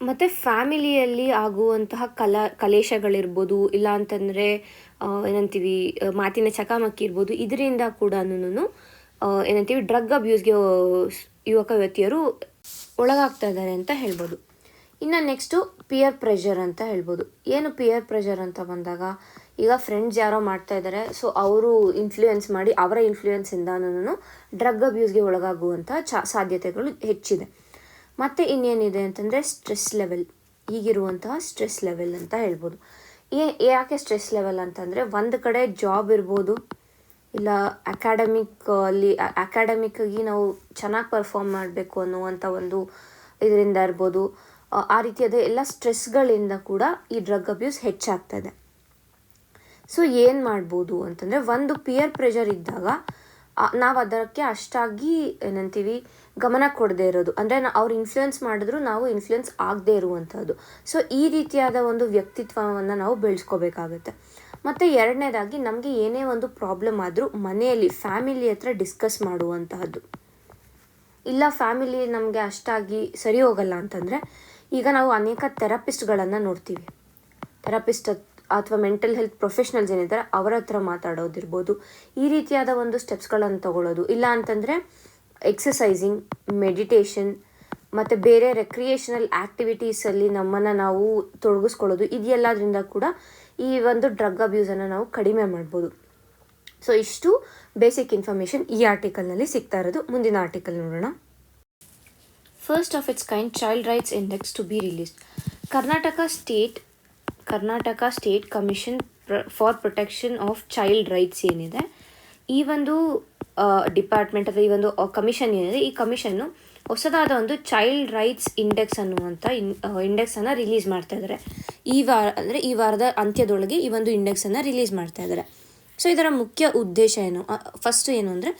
ಮತ್ತು ಫ್ಯಾಮಿಲಿಯಲ್ಲಿ ಆಗುವಂತಹ ಕಲಾ, ಕಲೇಶಗಳಿರ್ಬೋದು, ಇಲ್ಲ ಅಂತಂದರೆ ಏನಂತೀವಿ, ಮಾತಿನ ಚಕಮಕಿ ಇರ್ಬೋದು, ಇದರಿಂದ ಕೂಡ ಏನಂತೀವಿ ಡ್ರಗ್ ಅಬ್ಯೂಸ್ಗೆ ಯುವಕ ಯುವತಿಯರು ಒಳಗಾಗ್ತಾ ಇದ್ದಾರೆ ಅಂತ ಹೇಳ್ಬೋದು. ಇನ್ನು ನೆಕ್ಸ್ಟು ಪಿಯರ್ ಪ್ರೆಷರ್ ಅಂತ ಹೇಳ್ಬೋದು. ಏನು ಪಿಯರ್ ಪ್ರೆಷರ್ ಅಂತ ಬಂದಾಗ ಈಗ ಫ್ರೆಂಡ್ಸ್ ಯಾರೋ ಮಾಡ್ತಾ ಇದ್ದಾರೆ ಸೊ ಅವರು ಇನ್ಫ್ಲೂಯೆನ್ಸ್ ಮಾಡಿ ಅವರ ಇನ್ಫ್ಲೂಯೆನ್ಸಿಂದನೂ ಡ್ರಗ್ ಅಬ್ಯೂಸ್ಗೆ ಒಳಗಾಗುವಂತಹ ಚಾ, ಸಾಧ್ಯತೆಗಳು ಹೆಚ್ಚಿದೆ. ಮತ್ತು ಇನ್ನೇನಿದೆ ಅಂತಂದರೆ ಸ್ಟ್ರೆಸ್ ಲೆವೆಲ್ ಈಗಿರುವಂತಹ ಸ್ಟ್ರೆಸ್ ಲೆವೆಲ್ ಅಂತ ಹೇಳ್ಬೋದು. ಏ, ಯಾಕೆ ಸ್ಟ್ರೆಸ್ ಲೆವೆಲ್ ಅಂತಂದರೆ ಒಂದು ಕಡೆ ಜಾಬ್ ಇರ್ಬೋದು, ಇಲ್ಲ ಅಕಾಡೆಮಿಕ್ ಅಲ್ಲಿ ಅಕಾಡೆಮಿಕ್ಕಾಗಿ ನಾವು ಚೆನ್ನಾಗಿ ಪರ್ಫಾರ್ಮ್ ಮಾಡಬೇಕು ಅನ್ನುವಂಥ ಒಂದು ಇದರಿಂದ ಇರ್ಬೋದು, ಆ ರೀತಿಯಾದ ಎಲ್ಲ ಸ್ಟ್ರೆಸ್ಗಳಿಂದ ಕೂಡ ಈ ಡ್ರಗ್ ಅಬ್ಯೂಸ್ ಹೆಚ್ಚಾಗ್ತದೆ ಸೊ ಏನು ಮಾಡ್ಬೋದು ಅಂತಂದರೆ ಒಂದು ಪಿಯರ್ ಪ್ರೆಷರ್ ಇದ್ದಾಗ ನಾವು ಅದಕ್ಕೆ ಅಷ್ಟಾಗಿ ಏನಂತೀವಿ, ಗಮನ ಕೊಡದೇ ಇರೋದು. ಅಂದರೆ ಅವ್ರು ಇನ್ಫ್ಲುಯೆನ್ಸ್ ಮಾಡಿದ್ರು ನಾವು ಇನ್ಫ್ಲುಯೆನ್ಸ್ ಆಗದೇ ಇರುವಂಥದ್ದು ಸೊ ಈ ರೀತಿಯಾದ ಒಂದು ವ್ಯಕ್ತಿತ್ವವನ್ನು ನಾವು ಬೆಳೆಸ್ಕೋಬೇಕಾಗುತ್ತೆ. ಮತ್ತು ಎರಡನೇದಾಗಿ ನಮಗೆ ಏನೇ ಒಂದು ಪ್ರಾಬ್ಲಮ್ ಆದರೂ ಮನೆಯಲ್ಲಿ ಫ್ಯಾಮಿಲಿ ಹತ್ರ ಡಿಸ್ಕಸ್ ಮಾಡುವಂತಹದ್ದು. ಇಲ್ಲ ಫ್ಯಾಮಿಲಿ ನಮಗೆ ಅಷ್ಟಾಗಿ ಸರಿ ಹೋಗಲ್ಲ ಅಂತಂದರೆ, ಈಗ ನಾವು ಅನೇಕ ಥೆರಪಿಸ್ಟ್ಗಳನ್ನು ನೋಡ್ತೀವಿ. ಥೆರಪಿಸ್ಟ್ ಅಥವಾ ಮೆಂಟಲ್ ಹೆಲ್ತ್ ಪ್ರೊಫೆಷ್ನಲ್ಸ್ ಏನಿದ್ದಾರೆ ಅವರ ಹತ್ರ ಮಾತಾಡೋದಿರ್ಬೋದು. ಈ ರೀತಿಯಾದ ಒಂದು ಸ್ಟೆಪ್ಸ್ಗಳನ್ನು ತಗೊಳ್ಳೋದು. ಇಲ್ಲ ಅಂತಂದರೆ ಎಕ್ಸಸೈಸಿಂಗ್ ಮೆಡಿಟೇಷನ್ ಮತ್ತು ಬೇರೆ ರೆಕ್ರಿಯೇಷನಲ್ ಆ್ಯಕ್ಟಿವಿಟೀಸಲ್ಲಿ ನಮ್ಮನ್ನು ನಾವು ತೊಡಗಿಸ್ಕೊಳ್ಳೋದು. ಇದೆಲ್ಲದರಿಂದ ಕೂಡ ಈ ಒಂದು ಡ್ರಗ್ ಅಬ್ಯೂಸನ್ನು ನಾವು ಕಡಿಮೆ ಮಾಡ್ಬೋದು. ಸೊ ಇಷ್ಟು ಬೇಸಿಕ್ ಇನ್ಫಾರ್ಮೇಷನ್ ಈ ಆರ್ಟಿಕಲ್ನಲ್ಲಿ ಸಿಗ್ತಾ ಇರೋದು. ಮುಂದಿನ ಆರ್ಟಿಕಲ್ ನೋಡೋಣ. First of its kind child rights index to be released Karnataka state Karnataka state commission for protection of child rights ಏನಿದೆ, ಈ ಒಂದು ಡಿಪಾರ್ಟ್ಮೆಂಟ್ ಅಥವಾ ಈ ಒಂದು ಕಮಿಷನ್ ಏನಿದೆ, ಈ ಕಮಿಷನ್ನು ಹೊಸದಾದ ಒಂದು ಚೈಲ್ಡ್ ರೈಟ್ಸ್ ಇಂಡೆಕ್ಸ್ ಅನ್ನುವಂಥ ಇನ್ ಇಂಡೆಕ್ಸನ್ನು ರಿಲೀಸ್ ಮಾಡ್ತಾ ಇದ್ದಾರೆ ಈ ವಾರ, ಅಂದರೆ ಈ ವಾರದ ಅಂತ್ಯದೊಳಗೆ ಈ ಒಂದು ಇಂಡೆಕ್ಸನ್ನು ರಿಲೀಸ್ ಮಾಡ್ತಾ ಇದ್ದಾರೆ ಸೊ ಇದರ ಮುಖ್ಯ ಉದ್ದೇಶ ಏನು? ಫಸ್ಟ್ ಏನು ಅಂದರೆ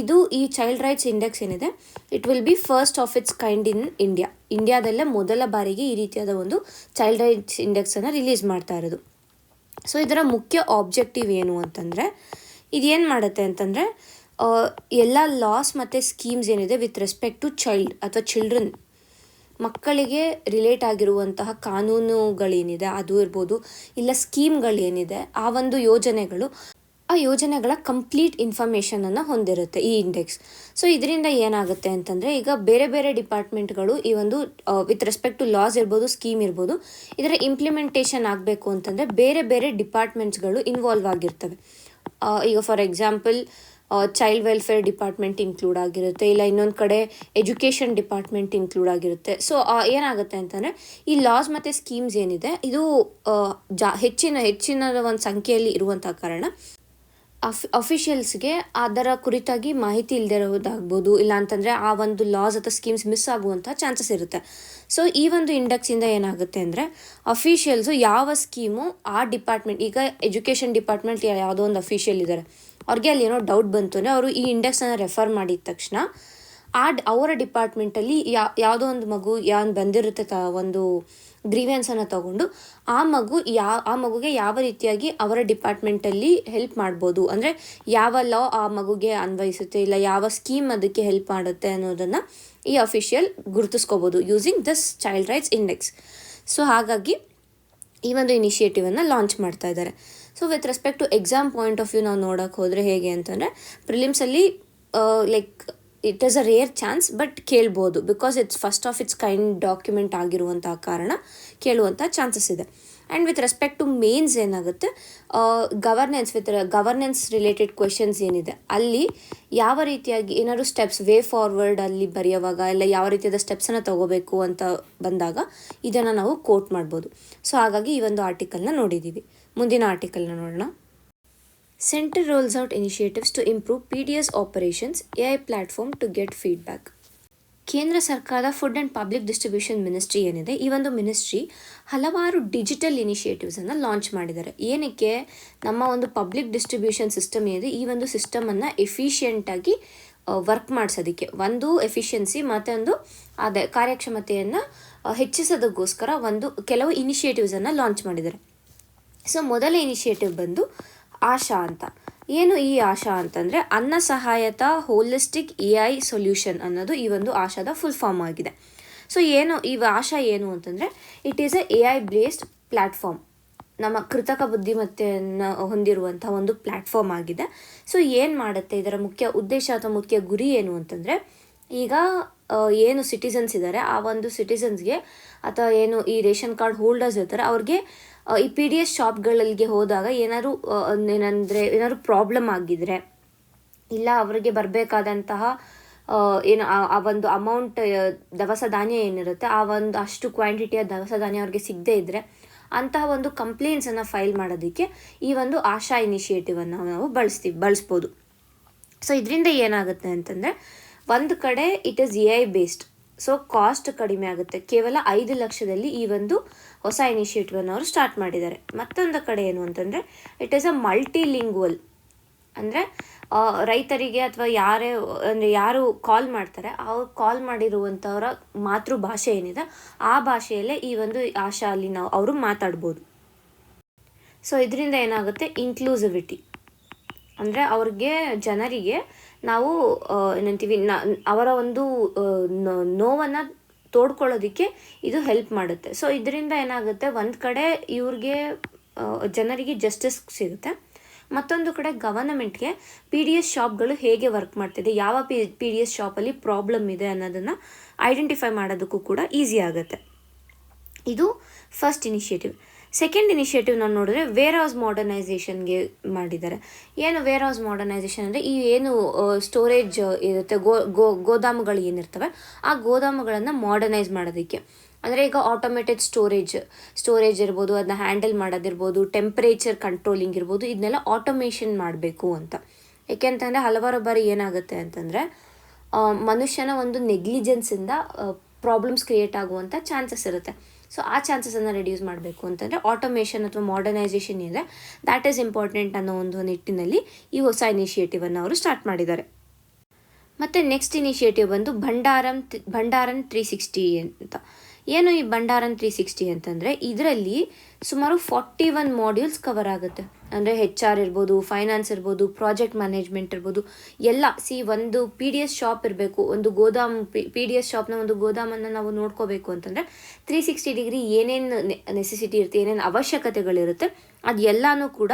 ಇದು ಈ ಚೈಲ್ಡ್ ರೈಟ್ಸ್ ಇಂಡೆಕ್ಸ್ ಏನಿದೆ it will be first of its kind in India ಇಂಡಿಯಾದಲ್ಲೇ ಮೊದಲ ಬಾರಿಗೆ ಈ ರೀತಿಯಾದ ಒಂದು ಚೈಲ್ಡ್ ರೈಟ್ಸ್ ಇಂಡೆಕ್ಸನ್ನು ರಿಲೀಸ್ ಮಾಡ್ತಾ ಇರೋದು. ಸೊ ಇದರ ಮುಖ್ಯ ಆಬ್ಜೆಕ್ಟಿವ್ ಏನು ಅಂತಂದರೆ, ಇದೇನು ಮಾಡುತ್ತೆ ಅಂತಂದರೆ ಎಲ್ಲ ಲಾಸ್ ಮತ್ತು ಸ್ಕೀಮ್ಸ್ ಏನಿದೆ ವಿತ್ ರೆಸ್ಪೆಕ್ಟ್ ಟು ಚೈಲ್ಡ್ ಅಥವಾ ಚಿಲ್ಡ್ರನ್ ಮಕ್ಕಳಿಗೆ ರಿಲೇಟ್ ಆಗಿರುವಂತಹ ಕಾನೂನುಗಳೇನಿದೆ, ಅದು ಇರ್ಬೋದು, ಇಲ್ಲ ಸ್ಕೀಮ್ಗಳೇನಿದೆ ಆ ಒಂದು ಯೋಜನೆಗಳು ಆ ಯೋಜನೆಗಳ ಕಂಪ್ಲೀಟ್ ಇನ್ಫಾರ್ಮೇಷನನ್ನು ಹೊಂದಿರುತ್ತೆ ಈ ಇಂಡೆಕ್ಸ್ ಸೊ ಇದರಿಂದ ಏನಾಗುತ್ತೆ ಅಂತಂದರೆ ಈಗ ಬೇರೆ ಬೇರೆ ಡಿಪಾರ್ಟ್ಮೆಂಟ್ಗಳು ಈ ಒಂದು ವಿತ್ ರೆಸ್ಪೆಕ್ಟ್ ಟು ಲಾಸ್ ಇರ್ಬೋದು ಸ್ಕೀಮ್ ಇರ್ಬೋದು, ಇದರ ಇಂಪ್ಲಿಮೆಂಟೇಷನ್ ಆಗಬೇಕು ಅಂತಂದರೆ ಬೇರೆ ಬೇರೆ ಡಿಪಾರ್ಟ್ಮೆಂಟ್ಸ್ಗಳು ಇನ್ವಾಲ್ವ್ ಆಗಿರ್ತವೆ. ಈಗ for example child welfare department include ಆಗಿರುತ್ತೆ, ಇಲ್ಲ ಇನ್ನೊಂದು ಕಡೆ ಎಜುಕೇಷನ್ ಡಿಪಾರ್ಟ್ಮೆಂಟ್ ಇನ್ಕ್ಲೂಡ್ ಆಗಿರುತ್ತೆ. ಸೊ ಏನಾಗುತ್ತೆ ಅಂತಂದರೆ ಈ ಲಾಸ್ ಮತ್ತು ಸ್ಕೀಮ್ಸ್ ಏನಿದೆ, ಇದು ಜಾ, ಹೆಚ್ಚಿನ ಹೆಚ್ಚಿನ ಒಂದು ಸಂಖ್ಯೆಯಲ್ಲಿ ಇರುವಂಥ ಕಾರಣ ಅಫ್ ಅಫಿಷಿಯಲ್ಸ್ಗೆ ಅದರ ಕುರಿತಾಗಿ ಮಾಹಿತಿ ಇಲ್ಲದೆ ಇರೋದಾಗ್ಬೋದು ಇಲ್ಲ ಅಂತಂದರೆ ಆ ಒಂದು ಲಾಸ್ ಅಥವಾ ಸ್ಕೀಮ್ಸ್ ಮಿಸ್ ಆಗುವಂಥ ಚಾನ್ಸಸ್ ಇರುತ್ತೆ. ಸೊ ಈ ಒಂದು ಇಂಡೆಕ್ಸಿಂದ ಏನಾಗುತ್ತೆ ಅಂದರೆ ಅಫಿಷಿಯಲ್ಸು ಯಾವ ಸ್ಕೀಮು ಆ ಡಿಪಾರ್ಟ್ಮೆಂಟ್ ಈಗ ಎಜುಕೇಷನ್ ಡಿಪಾರ್ಟ್ಮೆಂಟ್ ಯಾವುದೋ ಒಂದು ಅಫಿಷಿಯಲ್ ಇದ್ದಾರೆ ಅವ್ರಿಗೆ ಅಲ್ಲಿ ಏನೋ ಡೌಟ್ ಬಂತು ಅಂದರೆ ಅವರು ಈ ಇಂಡೆಕ್ಸನ್ನು ರೆಫರ್ ಮಾಡಿದ ತಕ್ಷಣ ಆ ಅವರ ಡಿಪಾರ್ಟ್ಮೆಂಟಲ್ಲಿ ಯಾ, ಯಾವುದೋ ಒಂದು ಮಗು ಯಾನ್ ಬಂದಿರುತ್ತೆ ತ, ಒಂದು ಗ್ರೀವೆನ್ಸನ್ನು ತಗೊಂಡು ಆ ಮಗು ಯಾವ ಆ ಮಗುಗೆ ಯಾವ ರೀತಿಯಾಗಿ ಅವರ ಡಿಪಾರ್ಟ್ಮೆಂಟಲ್ಲಿ ಹೆಲ್ಪ್ ಮಾಡ್ಬೋದು? ಅಂದರೆ ಯಾವ ಲಾ ಆ ಮಗುಗೆ ಅನ್ವಯಿಸುತ್ತೆ ಇಲ್ಲ ಯಾವ ಸ್ಕೀಮ್ ಅದಕ್ಕೆ ಹೆಲ್ಪ್ ಮಾಡುತ್ತೆ ಅನ್ನೋದನ್ನು ಈ official ಗುರುತಿಸ್ಕೋಬೋದು using this child rights index so ಹಾಗಾಗಿ ಈ ಒಂದು ಇನಿಷಿಯೇಟಿವನ್ನು ಲಾಂಚ್ ಮಾಡ್ತಾ ಇದ್ದಾರೆ. So with respect to exam point of view ನಾವು ನೋಡೋಕೆ ಹೋದರೆ ಹೇಗೆ ಅಂತಂದರೆ ಪ್ರಿಲಿಮ್ಸಲ್ಲಿ like it is a rare chance but ಕೇಳ್ಬೋದು. Because it's first of its kind document ಆಗಿರುವಂತಹ ಕಾರಣ ಕೇಳುವಂಥ ಚಾನ್ಸಸ್ ಇದೆ. And with respect to mains ಏನಾಗುತ್ತೆ governance with governance related questions ಏನಿದೆ. ಅಲ್ಲಿ ಯಾವ ರೀತಿಯಾಗಿ ಏನಾದ್ರು ಸ್ಟೆಪ್ಸ್ ವೇ ಫಾರ್ವರ್ಡ್ ಅಲ್ಲಿ ಬರೆಯುವಾಗ, ಇಲ್ಲ ಯಾವ ರೀತಿಯಾದ ಸ್ಟೆಪ್ಸನ್ನು ತಗೋಬೇಕು ಅಂತ ಬಂದಾಗ ಇದನ್ನು ನಾವು ಕೋಟ್ ಮಾಡ್ಬೋದು. ಸೊ ಹಾಗಾಗಿ ಈ ಒಂದು ಆರ್ಟಿಕಲ್ನ ನೋಡಿದ್ದೀವಿ ಮುಂದಿನ ಆರ್ಟಿಕಲ್ನ ನೋಡೋಣ. Center rolls out initiatives to improve PDS operations, AI platform to get feedback. ಕೇಂದ್ರ ಸರ್ಕಾರದ food and public distribution ministry ಏನಿದೆ ಈ ಒಂದು ಮಿನಿಸ್ಟ್ರಿ ಹಲವಾರು ಡಿಜಿಟಲ್ ಇನಿಷಿಯೇಟಿವ್ಸನ್ನು ಲಾಂಚ್ ಮಾಡಿದ್ದಾರೆ. ಏನಕ್ಕೆ? ನಮ್ಮ ಒಂದು ಪಬ್ಲಿಕ್ ಡಿಸ್ಟ್ರಿಬ್ಯೂಷನ್ ಸಿಸ್ಟಮ್ ಏನಿದೆ ಈ ಒಂದು ಸಿಸ್ಟಮನ್ನು ಎಫಿಷಿಯೆಂಟಾಗಿ ವರ್ಕ್ ಮಾಡಿಸೋದಕ್ಕೆ. ಒಂದು ಎಫಿಷಿಯನ್ಸಿ ಮತ್ತೊಂದು ಅದೇ ಕಾರ್ಯಕ್ಷಮತೆಯನ್ನು ಹೆಚ್ಚಿಸೋದಕ್ಕೋಸ್ಕರ ಒಂದು ಕೆಲವು ಇನಿಷಿಯೇಟಿವ್ಸನ್ನು ಲಾಂಚ್ ಮಾಡಿದ್ದಾರೆ. ಸೊ ಮೊದಲ ಇನಿಷಿಯೇಟಿವ್ ಬಂದು ಆಶಾ ಅಂತ. ಏನು ಈ ಆಶಾ ಅಂತಂದರೆ Anna Sahayata holistic A I solution ಅನ್ನೋದು ಈ ಒಂದು ಆಶಾದ ಫುಲ್ ಫಾರ್ಮ್ ಆಗಿದೆ. ಸೊ ಏನು ಈ ಆಶಾ ಏನು ಅಂತಂದರೆ it is A A I based platform ನಮ್ಮ ಕೃತಕ ಬುದ್ಧಿಮತ್ತೆಯನ್ನು ಹೊಂದಿರುವಂಥ ಒಂದು ಪ್ಲ್ಯಾಟ್ಫಾರ್ಮ್ ಆಗಿದೆ. ಸೊ ಏನು ಮಾಡುತ್ತೆ? ಇದರ ಮುಖ್ಯ ಉದ್ದೇಶ ಅಥವಾ ಮುಖ್ಯ ಗುರಿ ಏನು ಅಂತಂದರೆ ಈಗ ಏನು ಸಿಟಿಸನ್ಸ್ ಇದ್ದಾರೆ ಆ ಒಂದು ಸಿಟಿಸನ್ಸ್ಗೆ ಅಥವಾ ಏನು ಈ ರೇಷನ್ ಕಾರ್ಡ್ ಹೋಲ್ಡರ್ಸ್ ಇರ್ತಾರೆ, ಅವ್ರಿಗೆ ಈ ಪಿ ಡಿ ಎಸ್ ಶಾಪ್ಗಳಿಗೆ ಹೋದಾಗ ಏನಾದ್ರು ಏನಂದರೆ ಏನಾದ್ರು ಪ್ರಾಬ್ಲಮ್ ಆಗಿದ್ರೆ, ಇಲ್ಲ ಅವರಿಗೆ ಬರಬೇಕಾದಂತಹ ಏನು, ಆ- ಆ ಒಂದು ಅಮೌಂಟ್ ದವಸ ಧಾನ್ಯ ಏನಿರುತ್ತೆ, ಆ ಒಂದು ಅಷ್ಟು ಕ್ವಾಂಟಿಟಿಯ ದವಸ ಧಾನ್ಯ ಅವ್ರಿಗೆ ಸಿಗದೇ ಇದ್ದರೆ ಅಂತಹ ಒಂದು ಕಂಪ್ಲೇಂಟ್ಸನ್ನು ಫೈಲ್ ಮಾಡೋದಕ್ಕೆ ಈ ಒಂದು ಆಶಾ ಇನಿಷಿಯೇಟಿವನ್ನು ನಾವು ಬಳಸ್ತೀವಿ ಬಳಸ್ಬೋದು. ಸೊ ಇದರಿಂದ ಏನಾಗುತ್ತೆ ಅಂತಂದರೆ, ಒಂದು ಕಡೆ it is A I based so cost ಕಡಿಮೆ ಆಗುತ್ತೆ. ಕೇವಲ ಐದು ಲಕ್ಷದಲ್ಲಿ ಈ ಒಂದು ಹೊಸ ಇನಿಷಿಯೇಟಿವನ್ನು ಅವರು ಸ್ಟಾರ್ಟ್ ಮಾಡಿದ್ದಾರೆ. ಮತ್ತೊಂದು ಕಡೆ ಏನು ಅಂತಂದರೆ ಇಟ್ ಈಸ್ ಅ ಮಲ್ಟಿಲಿಂಗ್ವಲ್ ಅಂದರೆ ರೈತರಿಗೆ ಅಥವಾ ಯಾರೇ, ಅಂದರೆ ಯಾರು ಕಾಲ್ ಮಾಡ್ತಾರೆ, ಅವ್ರು ಕಾಲ್ ಮಾಡಿರುವಂಥವರ ಮಾತೃಭಾಷೆ ಏನಿದೆ, ಆ ಭಾಷೆಯಲ್ಲೇ ಈ ಒಂದು ಆಶಾ ಅಲ್ಲಿ ನಾವು ಅವರು ಮಾತಾಡ್ಬೋದು. ಸೊ ಇದರಿಂದ ಏನಾಗುತ್ತೆ? ಇನ್ಕ್ಲೂಸಿವಿಟಿ ಅಂದರೆ ಅವ್ರಿಗೆ, ಜನರಿಗೆ ನಾವು ಏನಂತೀವಿ, ನ, ಅವರ ಒಂದು ನೋವನ್ನು ತೋಡ್ಕೊಳ್ಳೋದಕ್ಕೆ ಇದು ಹೆಲ್ಪ್ ಮಾಡುತ್ತೆ. ಸೊ ಇದರಿಂದ ಏನಾಗುತ್ತೆ, ಒಂದು ಕಡೆ ಇವ್ರಿಗೆ ಜನರಿಗೆ ಜಸ್ಟಿಸ್ ಸಿಗುತ್ತೆ. ಮತ್ತೊಂದು ಕಡೆ ಗವರ್ನಮೆಂಟ್ಗೆ ಪಿ ಡಿ ಎಸ್ ಶಾಪ್ಗಳು ಹೇಗೆ ವರ್ಕ್ ಮಾಡ್ತಿದೆ, ಯಾವ ಪಿ ಪಿ ಡಿ ಎಸ್ ಶಾಪಲ್ಲಿ ಪ್ರಾಬ್ಲಮ್ ಇದೆ ಅನ್ನೋದನ್ನು ಐಡೆಂಟಿಫೈ ಮಾಡೋದಕ್ಕೂ ಕೂಡ ಈಸಿ ಆಗುತ್ತೆ. ಇದು ಫಸ್ಟ್ ಇನಿಷಿಯೇಟಿವ್ ಸೆಕೆಂಡ್ ಇನಿಷಿಯೇಟಿವ್ ನಾವು ನೋಡಿದ್ರೆ ವೇರ್ ಹೌಸ್ ಮಾಡರ್ನೈಸೇಷನ್ಗೆ ಮಾಡಿದ್ದಾರೆ. ಏನು ವೇರ್ ಹೌಸ್ ಮಾಡರ್ನೈಸೇಷನ್ ಅಂದರೆ ಈ ಏನು ಸ್ಟೋರೇಜ್ ಇರುತ್ತೆ, ಗೋ ಗೋ, ಗೋದಾಮುಗಳು ಏನಿರ್ತವೆ, ಆ ಗೋದಾಮುಗಳನ್ನು ಮಾಡರ್ನೈಸ್ ಮಾಡೋದಕ್ಕೆ. ಅಂದರೆ ಈಗ ಆಟೋಮೇಟೆಡ್ ಸ್ಟೋರೇಜ್ ಸ್ಟೋರೇಜ್ ಇರ್ಬೋದು ಅದನ್ನ ಹ್ಯಾಂಡಲ್ ಮಾಡೋದಿರ್ಬೋದು ಟೆಂಪ್ರೇಚರ್ ಕಂಟ್ರೋಲಿಂಗ್ ಇರ್ಬೋದು ಇದನ್ನೆಲ್ಲ ಆಟೋಮೇಷನ್ ಮಾಡಬೇಕು ಅಂತ. ಏಕೆಂತಂದರೆ ಹಲವಾರು ಬಾರಿ ಏನಾಗುತ್ತೆ ಅಂತಂದರೆ ಮನುಷ್ಯನ ಒಂದು ನೆಗ್ಲಿಜೆನ್ಸಿಂದ ಪ್ರಾಬ್ಲಮ್ಸ್ ಕ್ರಿಯೇಟ್ ಆಗುವಂಥ ಚಾನ್ಸಸ್ ಇರುತ್ತೆ. ಸೊ ಆ ಚಾನ್ಸಸನ್ನು ರೆಡ್ಯೂಸ್ ಮಾಡಬೇಕು ಅಂತಂದರೆ ಆಟೋಮೇಷನ್ ಅಥವಾ ಮಾಡರ್ನೈಸೇಷನ್ ಇದೆ. ದ್ಯಾಟ್ ಈಸ್ ಇಂಪಾರ್ಟೆಂಟ್ ಅನ್ನೋ ಒಂದು ನಿಟ್ಟಿನಲ್ಲಿ ಈ ಹೊಸ ಇನಿಷಿಯೇಟಿವನ್ನು ಅವರು ಸ್ಟಾರ್ಟ್ ಮಾಡಿದ್ದಾರೆ. ಮತ್ತು ನೆಕ್ಸ್ಟ್ ಇನಿಷಿಯೇಟಿವ್ ಬಂದು ಭಂಡಾರಂ ಭಂಡಾರನ್ ತ್ರೀ ಸಿಕ್ಸ್ಟಿ ಅಂತ. ಏನು ಈ ಭಂಡಾರನ್ ತ್ರೀ ಸಿಕ್ಸ್ಟಿ ಅಂತಂದರೆ, ಇದರಲ್ಲಿ ಸುಮಾರು ಫಾರ್ಟಿ ಒನ್ ಮಾಡ್ಯೂಲ್ಸ್ ಕವರ್ ಆಗುತ್ತೆ. ಅಂದರೆ ಹೆಚ್ ಆರ್ ಇರ್ಬೋದು ಫೈನಾನ್ಸ್ ಇರ್ಬೋದು ಪ್ರಾಜೆಕ್ಟ್ ಮ್ಯಾನೇಜ್ಮೆಂಟ್ ಇರ್ಬೋದು, ಎಲ್ಲ ಸಿ ಒಂದು ಪಿ ಡಿ ಎಸ್ ಶಾಪ್ ಇರಬೇಕು, ಒಂದು ಗೋದಾಮ್ ಪಿ ಡಿ ಎಸ್ ಶಾಪ್ನ ಒಂದು ಗೋದಾಮನ್ನು ನಾವು ನೋಡ್ಕೋಬೇಕು ಅಂತಂದರೆ ತ್ರೀ ಸಿಕ್ಸ್ಟಿ ಡಿಗ್ರಿ ಏನೇನು ನೆಸೆಸಿಟಿ ಇರುತ್ತೆ, ಏನೇನು ಅವಶ್ಯಕತೆಗಳಿರುತ್ತೆ, ಅದು ಎಲ್ಲನೂ ಕೂಡ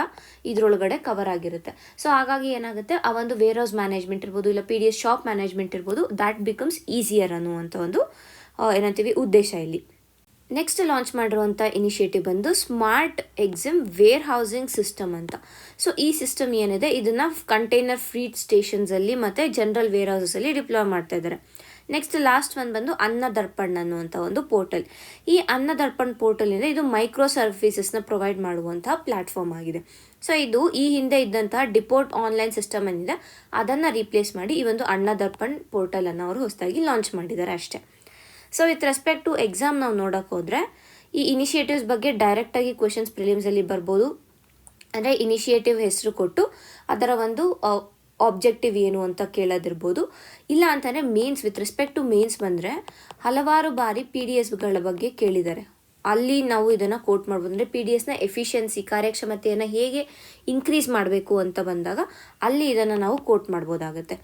ಇದರೊಳಗಡೆ ಕವರ್ ಆಗಿರುತ್ತೆ. ಸೊ ಹಾಗಾಗಿ ಏನಾಗುತ್ತೆ, ಆ ಒಂದು ವೇರ್ ಹೌಸ್ ಮ್ಯಾನೇಜ್ಮೆಂಟ್ ಇರ್ಬೋದು, ಇಲ್ಲ P D S shop management ಇರ್ಬೋದು ದ್ಯಾಟ್ ಬಿಕಮ್ಸ್ ಈಸಿಯರ್ ಅನ್ನುವಂಥ ಒಂದು ಏನಂತೀವಿ ಉದ್ದೇಶ ಇಲ್ಲಿ. ನೆಕ್ಸ್ಟ್ ಲಾಂಚ್ ಮಾಡಿರುವಂಥ ಇನಿಷಿಯೇಟಿವ್ ಬಂದು smart Exim warehousing system ಅಂತ. ಸೊ ಈ ಸಿಸ್ಟಮ್ ಏನಿದೆ, ಇದನ್ನು ಕಂಟೈನರ್ ಫ್ರೀಡ್ ಸ್ಟೇಷನ್ಸಲ್ಲಿ ಮತ್ತು ಜನರಲ್ ವೇರ್ ಹೌಸಲ್ಲಿ ಡಿಪ್ಲಾಯ್ ಮಾಡ್ತಾ ಇದ್ದಾರೆ. ನೆಕ್ಸ್ಟ್ ಲಾಸ್ಟ್ ಒನ್ ಬಂದು ಅನ್ನ ದರ್ಪಣ್ ಅನ್ನುವಂಥ ಒಂದು ಪೋರ್ಟಲ್ ಈ ಅನ್ನ ದರ್ಪಣ್ ಪೋರ್ಟಲಿಂದ ಇದೆ ಮೈಕ್ರೋ ಸರ್ವಿಸಸ್ನ ಪ್ರೊವೈಡ್ ಮಾಡುವಂತಹ ಪ್ಲ್ಯಾಟ್ಫಾರ್ಮ್ ಆಗಿದೆ. ಸೊ ಇದು ಈ ಹಿಂದೆ ಇದ್ದಂತಹ ಡಿಪೋರ್ಟ್ ಆನ್ಲೈನ್ ಸಿಸ್ಟಮ್ ಏನಿದೆ, ಅದನ್ನು ರೀಪ್ಲೇಸ್ ಮಾಡಿ ಈ ಒಂದು ಅನ್ನ ದರ್ಪಣ್ ಪೋರ್ಟಲನ್ನು ಅವರು ಹೊಸದಾಗಿ ಲಾಂಚ್ ಮಾಡಿದ್ದಾರೆ ಅಷ್ಟೇ. So with respect to exam ನಾವು ನೋಡೋಕೆ ಹೋದರೆ, ಈ ಇನಿಷಿಯೇಟಿವ್ಸ್ ಬಗ್ಗೆ ಡೈರೆಕ್ಟಾಗಿ ಕ್ವೆಶನ್ಸ್ ಪ್ರಿಲಿಮ್ಸಲ್ಲಿ ಬರ್ಬೋದು. ಅಂದರೆ ಇನಿಷಿಯೇಟಿವ್ ಹೆಸರು ಕೊಟ್ಟು ಅದರ ಒಂದು ಆಬ್ಜೆಕ್ಟಿವ್ ಏನು ಅಂತ ಕೇಳೋದಿರ್ಬೋದು. ಇಲ್ಲ ಅಂತಂದರೆ mains with respect to mains ಬಂದರೆ ಹಲವಾರು ಬಾರಿ ಪಿ ಡಿ ಎಸ್ಗಳ ಬಗ್ಗೆ ಕೇಳಿದ್ದಾರೆ. ಅಲ್ಲಿ ನಾವು ಇದನ್ನು ಕೋಟ್ ಮಾಡ್ಬೋದು. ಅಂದರೆ ಪಿ ಡಿ ಎಸ್ನ ಎಫಿಷಿಯನ್ಸಿ ಕಾರ್ಯಕ್ಷಮತೆಯನ್ನು ಹೇಗೆ ಇನ್ಕ್ರೀಸ್ ಮಾಡಬೇಕು ಅಂತ ಬಂದಾಗ ಅಲ್ಲಿ ಇದನ್ನು ನಾವು ಕೋಟ್ ಮಾಡ್ಬೋದಾಗುತ್ತೆ.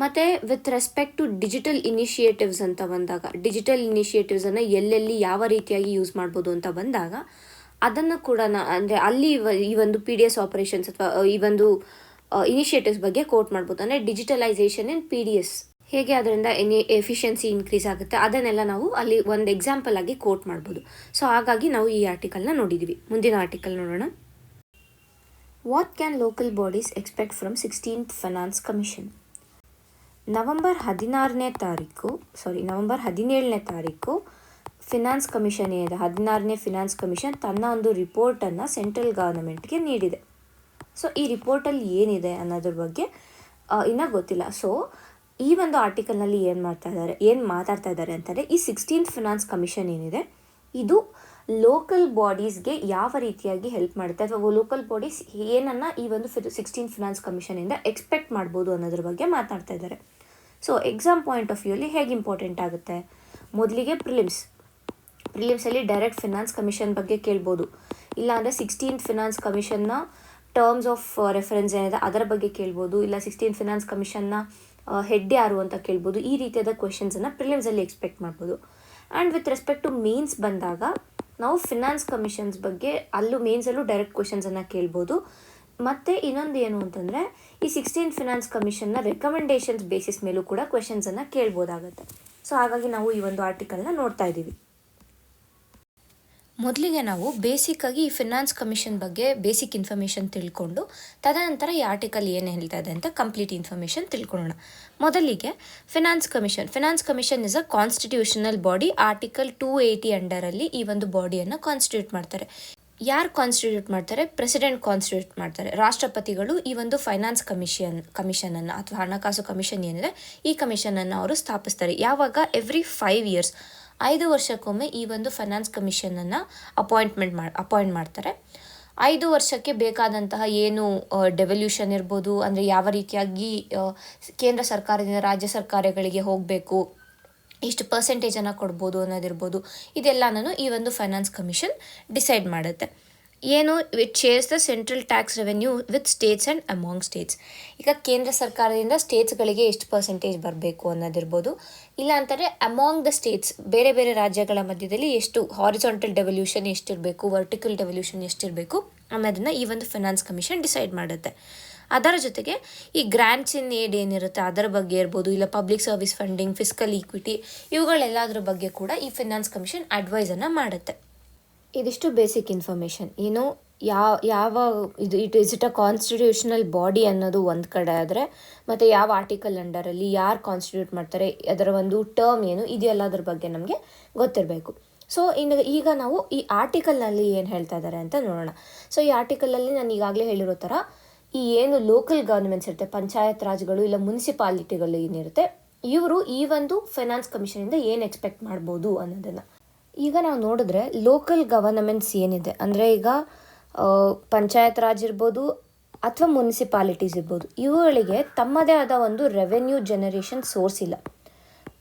ಮತ್ತು with respect to digital initiatives ಅಂತ ಬಂದಾಗ ಡಿಜಿಟಲ್ ಇನಿಷಿಯೇಟಿವ್ಸನ್ನು ಎಲ್ಲೆಲ್ಲಿ ಯಾವ ರೀತಿಯಾಗಿ ಯೂಸ್ ಮಾಡ್ಬೋದು ಅಂತ ಬಂದಾಗ, ಅದನ್ನು ಕೂಡ ನಾ, ಅಂದರೆ ಅಲ್ಲಿ ಈ ಒಂದು ಪಿ ಡಿ ಎಸ್ ಆಪರೇಷನ್ಸ್ ಅಥವಾ ಈ ಒಂದು ಇನಿಷಿಯೇಟಿವ್ಸ್ ಬಗ್ಗೆ ಕೋಟ್ ಮಾಡ್ಬೋದು. ಅಂದರೆ digitalisation in P D S ಹೇಗೆ ಅದರಿಂದ ಎನಿ ಎಫಿಷಿಯನ್ಸಿ ಇನ್ಕ್ರೀಸ್ ಆಗುತ್ತೆ, ಅದನ್ನೆಲ್ಲ ನಾವು ಅಲ್ಲಿ ಒಂದು ಎಕ್ಸಾಂಪಲ್ ಆಗಿ ಕೋಟ್ ಮಾಡ್ಬೋದು. ಸೊ ಹಾಗಾಗಿ ನಾವು ಈ ಆರ್ಟಿಕಲ್ನ ನೋಡಿದ್ದೀವಿ ಮುಂದಿನ ಆರ್ಟಿಕಲ್ ನೋಡೋಣ. What can local bodies expect from sixteenth finance commission November ಹದಿನಾರನೇ ತಾರೀಕು ಸಾರಿ ನವೆಂಬರ್ ಹದಿನೇಳನೇ ತಾರೀಕು ಫಿನಾನ್ಸ್ ಕಮಿಷನ್ ಏನಿದೆ, ಹದಿನಾರನೇ ಫಿನಾನ್ಸ್ ಕಮಿಷನ್ ತನ್ನ ಒಂದು ರಿಪೋರ್ಟನ್ನು ಸೆಂಟ್ರಲ್ ಗವರ್ನಮೆಂಟ್ಗೆ ನೀಡಿದೆ. ಸೊ ಈ ರಿಪೋರ್ಟಲ್ಲಿ ಏನಿದೆ ಅನ್ನೋದ್ರ ಬಗ್ಗೆ ಇನ್ನೂ ಗೊತ್ತಿಲ್ಲ. ಸೊ ಈ ಒಂದು ಆರ್ಟಿಕಲ್ನಲ್ಲಿ ಏನು ಮಾಡ್ತಾ ಇದ್ದಾರೆ, ಏನು ಮಾತಾಡ್ತಾ ಇದ್ದಾರೆ ಅಂತಂದರೆ, ಈ ಸಿಕ್ಸ್ಟೀನ್ತ್ ಫಿನಾನ್ಸ್ ಕಮಿಷನ್ ಏನಿದೆ, ಇದು ಲೋಕಲ್ ಬಾಡೀಸ್ಗೆ ಯಾವ ರೀತಿಯಾಗಿ ಹೆಲ್ಪ್ ಮಾಡುತ್ತೆ, ಅಥವಾ ಲೋಕಲ್ ಬಾಡೀಸ್ ಏನನ್ನು ಈ ಒಂದು ಸಿಕ್ಸ್ಟೀನ್ ಫಿನಾನ್ಸ್ ಕಮಿಷನಿಂದ ಎಕ್ಸ್ಪೆಕ್ಟ್ ಮಾಡ್ಬೋದು ಅನ್ನೋದ್ರ ಬಗ್ಗೆ ಮಾತಾಡ್ತಾ ಇದ್ದಾರೆ. ಸೊ ಎಕ್ಸಾಮ್ ಪಾಯಿಂಟ್ ಆಫ್ ವ್ಯೂಲಿ ಹೇಗೆ ಇಂಪಾರ್ಟೆಂಟ್ ಆಗುತ್ತೆ? ಮೊದಲಿಗೆ ಪ್ರಿಲಿಮ್ಸ್ ಪ್ರಿಲಿಮ್ಸಲ್ಲಿ ಡೈರೆಕ್ಟ್ ಫಿನಾನ್ಸ್ ಕಮಿಷನ್ ಬಗ್ಗೆ ಕೇಳ್ಬೋದು. ಇಲ್ಲಾಂದರೆ ಸಿಕ್ಸ್ಟೀನ್ತ್ ಫಿನಾನ್ಸ್ ಕಮಿಷನ್ನ ಟರ್ಮ್ಸ್ ಆಫ್ ರೆಫರೆನ್ಸ್ ಏನಿದೆ ಅದರ ಬಗ್ಗೆ ಕೇಳ್ಬೋದು. ಇಲ್ಲ ಸಿಕ್ಸ್ಟೀನ್ ಫಿನಾನ್ಸ್ ಕಮಿಷನ್ನ ಹೆಡ್ ಯಾರು ಅಂತ ಕೇಳ್ಬೋದು. ಈ ರೀತಿಯಾದ ಕ್ವೆಶನ್ಸನ್ನು ಪ್ರಿಲಿಮ್ಸಲ್ಲಿ ಎಕ್ಸ್ಪೆಕ್ಟ್ ಮಾಡ್ಬೋದು. And with respect to mains ಬಂದಾಗ, ನಾವು ಫಿನಾನ್ಸ್ ಕಮಿಷನ್ಸ್ ಬಗ್ಗೆ ಅಲ್ಲೂ ಮೇನ್ಸಲ್ಲೂ ಡೈರೆಕ್ಟ್ ಕ್ವೆಶನ್ಸನ್ನು ಕೇಳ್ಬೋದು. ಮತ್ತು ಇನ್ನೊಂದು ಏನು ಅಂತಂದರೆ, ಈ ಸಿಕ್ಸ್ಟೀನ್ ಫಿನಾನ್ಸ್ ಕಮಿಷನ್ನ ರೆಕಮೆಂಡೇಷನ್ಸ್ ಬೇಸಿಸ್ ಮೇಲೂ ಕೂಡ ಕ್ವೆಶನ್ಸನ್ನು ಕೇಳ್ಬೋದಾಗತ್ತೆ. ಸೊ ಹಾಗಾಗಿ ನಾವು ಈ ಒಂದು ಆರ್ಟಿಕಲ್ನ ನೋಡ್ತಾ ಇದ್ದೀವಿ. ಮೊದಲಿಗೆ ನಾವು ಬೇಸಿಕ್ಕಾಗಿ ಈ ಫಿನಾನ್ಸ್ ಕಮಿಷನ್ ಬಗ್ಗೆ ಬೇಸಿಕ್ ಇನ್ಫಾರ್ಮೇಷನ್ ತಿಳ್ಕೊಂಡು, ತದನಂತರ ಈ ಆರ್ಟಿಕಲ್ ಏನು ಹೇಳ್ತಾ ಇದೆ ಅಂತ ಕಂಪ್ಲೀಟ್ ಇನ್ಫಾರ್ಮೇಷನ್ ತಿಳ್ಕೊಳ್ಳೋಣ. ಮೊದಲಿಗೆ finance commission finance commission is a constitutional body article two eighty ಅಂಡರಲ್ಲಿ ಈ ಒಂದು ಬಾಡಿಯನ್ನು ಕಾನ್ಸ್ಟಿಟ್ಯೂಟ್ ಮಾಡ್ತಾರೆ. ಯಾರು ಕಾನ್ಸ್ಟಿಟ್ಯೂಟ್ ಮಾಡ್ತಾರೆ? ಪ್ರೆಸಿಡೆಂಟ್ ಕಾನ್ಸ್ಟಿಟ್ಯೂಟ್ ಮಾಡ್ತಾರೆ. ರಾಷ್ಟ್ರಪತಿಗಳು ಈ ಒಂದು ಫೈನಾನ್ಸ್ ಕಮಿಷನ್ ಕಮಿಷನನ್ನು ಅಥವಾ ಹಣಕಾಸು ಕಮಿಷನ್ ಏನಿದೆ, ಈ ಕಮಿಷನನ್ನು ಅವರು ಸ್ಥಾಪಿಸ್ತಾರೆ. ಯಾವಾಗ? ಎವ್ರಿ ಫೈವ್ ಇಯರ್ಸ್ ಐದು ವರ್ಷಕ್ಕೊಮ್ಮೆ ಈ ಒಂದು ಫೈನಾನ್ಸ್ ಕಮಿಷನನ್ನು ಅಪಾಯಿಂಟ್ಮೆಂಟ್ ಮಾಡಿ ಅಪಾಯಿಂಟ್ ಮಾಡ್ತಾರೆ. ಐದು ವರ್ಷಕ್ಕೆ ಬೇಕಾದಂತಹ ಏನು ಡೆವಲ್ಯೂಷನ್ ಇರ್ಬೋದು, ಅಂದರೆ ಯಾವ ರೀತಿಯಾಗಿ ಕೇಂದ್ರ ಸರ್ಕಾರದಿಂದ ರಾಜ್ಯ ಸರ್ಕಾರಗಳಿಗೆ ಹೋಗಬೇಕು ಎಷ್ಟು ಪರ್ಸೆಂಟೇಜನ್ನು ಕೊಡ್ಬೋದು ಅನ್ನೋದಿರ್ಬೋದು. ನಾನು ಈ ಒಂದು ಫೈನಾನ್ಸ್ ಕಮಿಷನ್ ಡಿಸೈಡ್ ಮಾಡುತ್ತೆ. ಏನು it shares the central tax revenue with states and among states ಈಗ ಕೇಂದ್ರ ಸರ್ಕಾರದಿಂದ ಸ್ಟೇಟ್ಸ್ಗಳಿಗೆ ಎಷ್ಟು ಪರ್ಸೆಂಟೇಜ್ ಬರಬೇಕು ಅನ್ನೋದಿರ್ಬೋದು. ಇಲ್ಲ ಅಂತಂದರೆ ಅಮಾಂಗ್ ದ ಸ್ಟೇಟ್ಸ್ ಬೇರೆ ಬೇರೆ ರಾಜ್ಯಗಳ ಮಧ್ಯದಲ್ಲಿ ಎಷ್ಟು ಹಾರಿಜಾಂಟಲ್ ಡೆವಲ್ಯೂಷನ್ ಎಷ್ಟಿರಬೇಕು ವರ್ಟಿಕಲ್ ಡೆವಲ್ಯೂಷನ್ ಎಷ್ಟಿರಬೇಕು ಅನ್ನೋದನ್ನು ಈ ಒಂದು ಫೈನಾನ್ಸ್ ಕಮಿಷನ್ ಡಿಸೈಡ್ ಮಾಡುತ್ತೆ. ಅದರ ಜೊತೆಗೆ ಈ ಗ್ರ್ಯಾಂಟ್ಸ್ ಇನ್ ಏಡ್ ಏನಿರುತ್ತೆ ಅದರ ಬಗ್ಗೆ ಇರ್ಬೋದು, ಇಲ್ಲ public service funding fiscal equity ಇವುಗಳೆಲ್ಲದರ ಬಗ್ಗೆ ಕೂಡ ಈ ಫಿನಾನ್ಸ್ ಕಮಿಷನ್ ಅಡ್ವೈಸನ್ನು ಮಾಡುತ್ತೆ. ಇದಿಷ್ಟು ಬೇಸಿಕ್ ಇನ್ಫಾರ್ಮೇಷನ್ ಏನು ಯಾವ ಯಾವ, ಇದು it is it a constitutional body ಅನ್ನೋದು ಒಂದು ಕಡೆ ಆದರೆ, ಮತ್ತು ಯಾವ ಆರ್ಟಿಕಲ್ ಅಂಡರಲ್ಲಿ ಯಾರು ಕಾನ್ಸ್ಟಿಟ್ಯೂಟ್ ಮಾಡ್ತಾರೆ, ಅದರ ಒಂದು ಟರ್ಮ್ ಏನು ಇದೆಲ್ಲದ್ರ ಬಗ್ಗೆ ನಮಗೆ ಗೊತ್ತಿರಬೇಕು. ಸೊ ಇನ್ನು ಈಗ ನಾವು ಈ ಆರ್ಟಿಕಲ್ನಲ್ಲಿ ಏನು ಹೇಳ್ತಾ ಇದ್ದಾರೆ ಅಂತ ನೋಡೋಣ. ಸೊ ಈ ಆರ್ಟಿಕಲಲ್ಲಿ ನಾನು ಈಗಾಗಲೇ ಹೇಳಿರೋ ಥರ ಈ ಏನು ಲೋಕಲ್ ಗವರ್ಮೆಂಟ್ಸ್ ಇರುತ್ತೆ, ಪಂಚಾಯತ್ ರಾಜ್ಗಳು ಇಲ್ಲ ಮುನ್ಸಿಪಾಲಿಟಿಗಳು ಏನಿರುತ್ತೆ ಇವರು ಈ ಒಂದು ಫೈನಾನ್ಸ್ ಕಮಿಷನಿಂದ ಏನು ಎಕ್ಸ್ಪೆಕ್ಟ್ ಮಾಡ್ಬೋದು ಅನ್ನೋದನ್ನು. ಈಗ ನಾವು ನೋಡಿದ್ರೆ ಲೋಕಲ್ ಗವರ್ನಮೆಂಟ್ಸ್ ಏನಿದೆ, ಅಂದರೆ ಈಗ ಪಂಚಾಯತ್ ರಾಜ್ ಇರ್ಬೋದು ಅಥವಾ ಮುನ್ಸಿಪಾಲಿಟೀಸ್ ಇರ್ಬೋದು, ಇವುಗಳಿಗೆ ತಮ್ಮದೇ ಆದ ಒಂದು ರೆವೆನ್ಯೂ ಜನರೇಷನ್ ಸೋರ್ಸ್ ಇಲ್ಲ.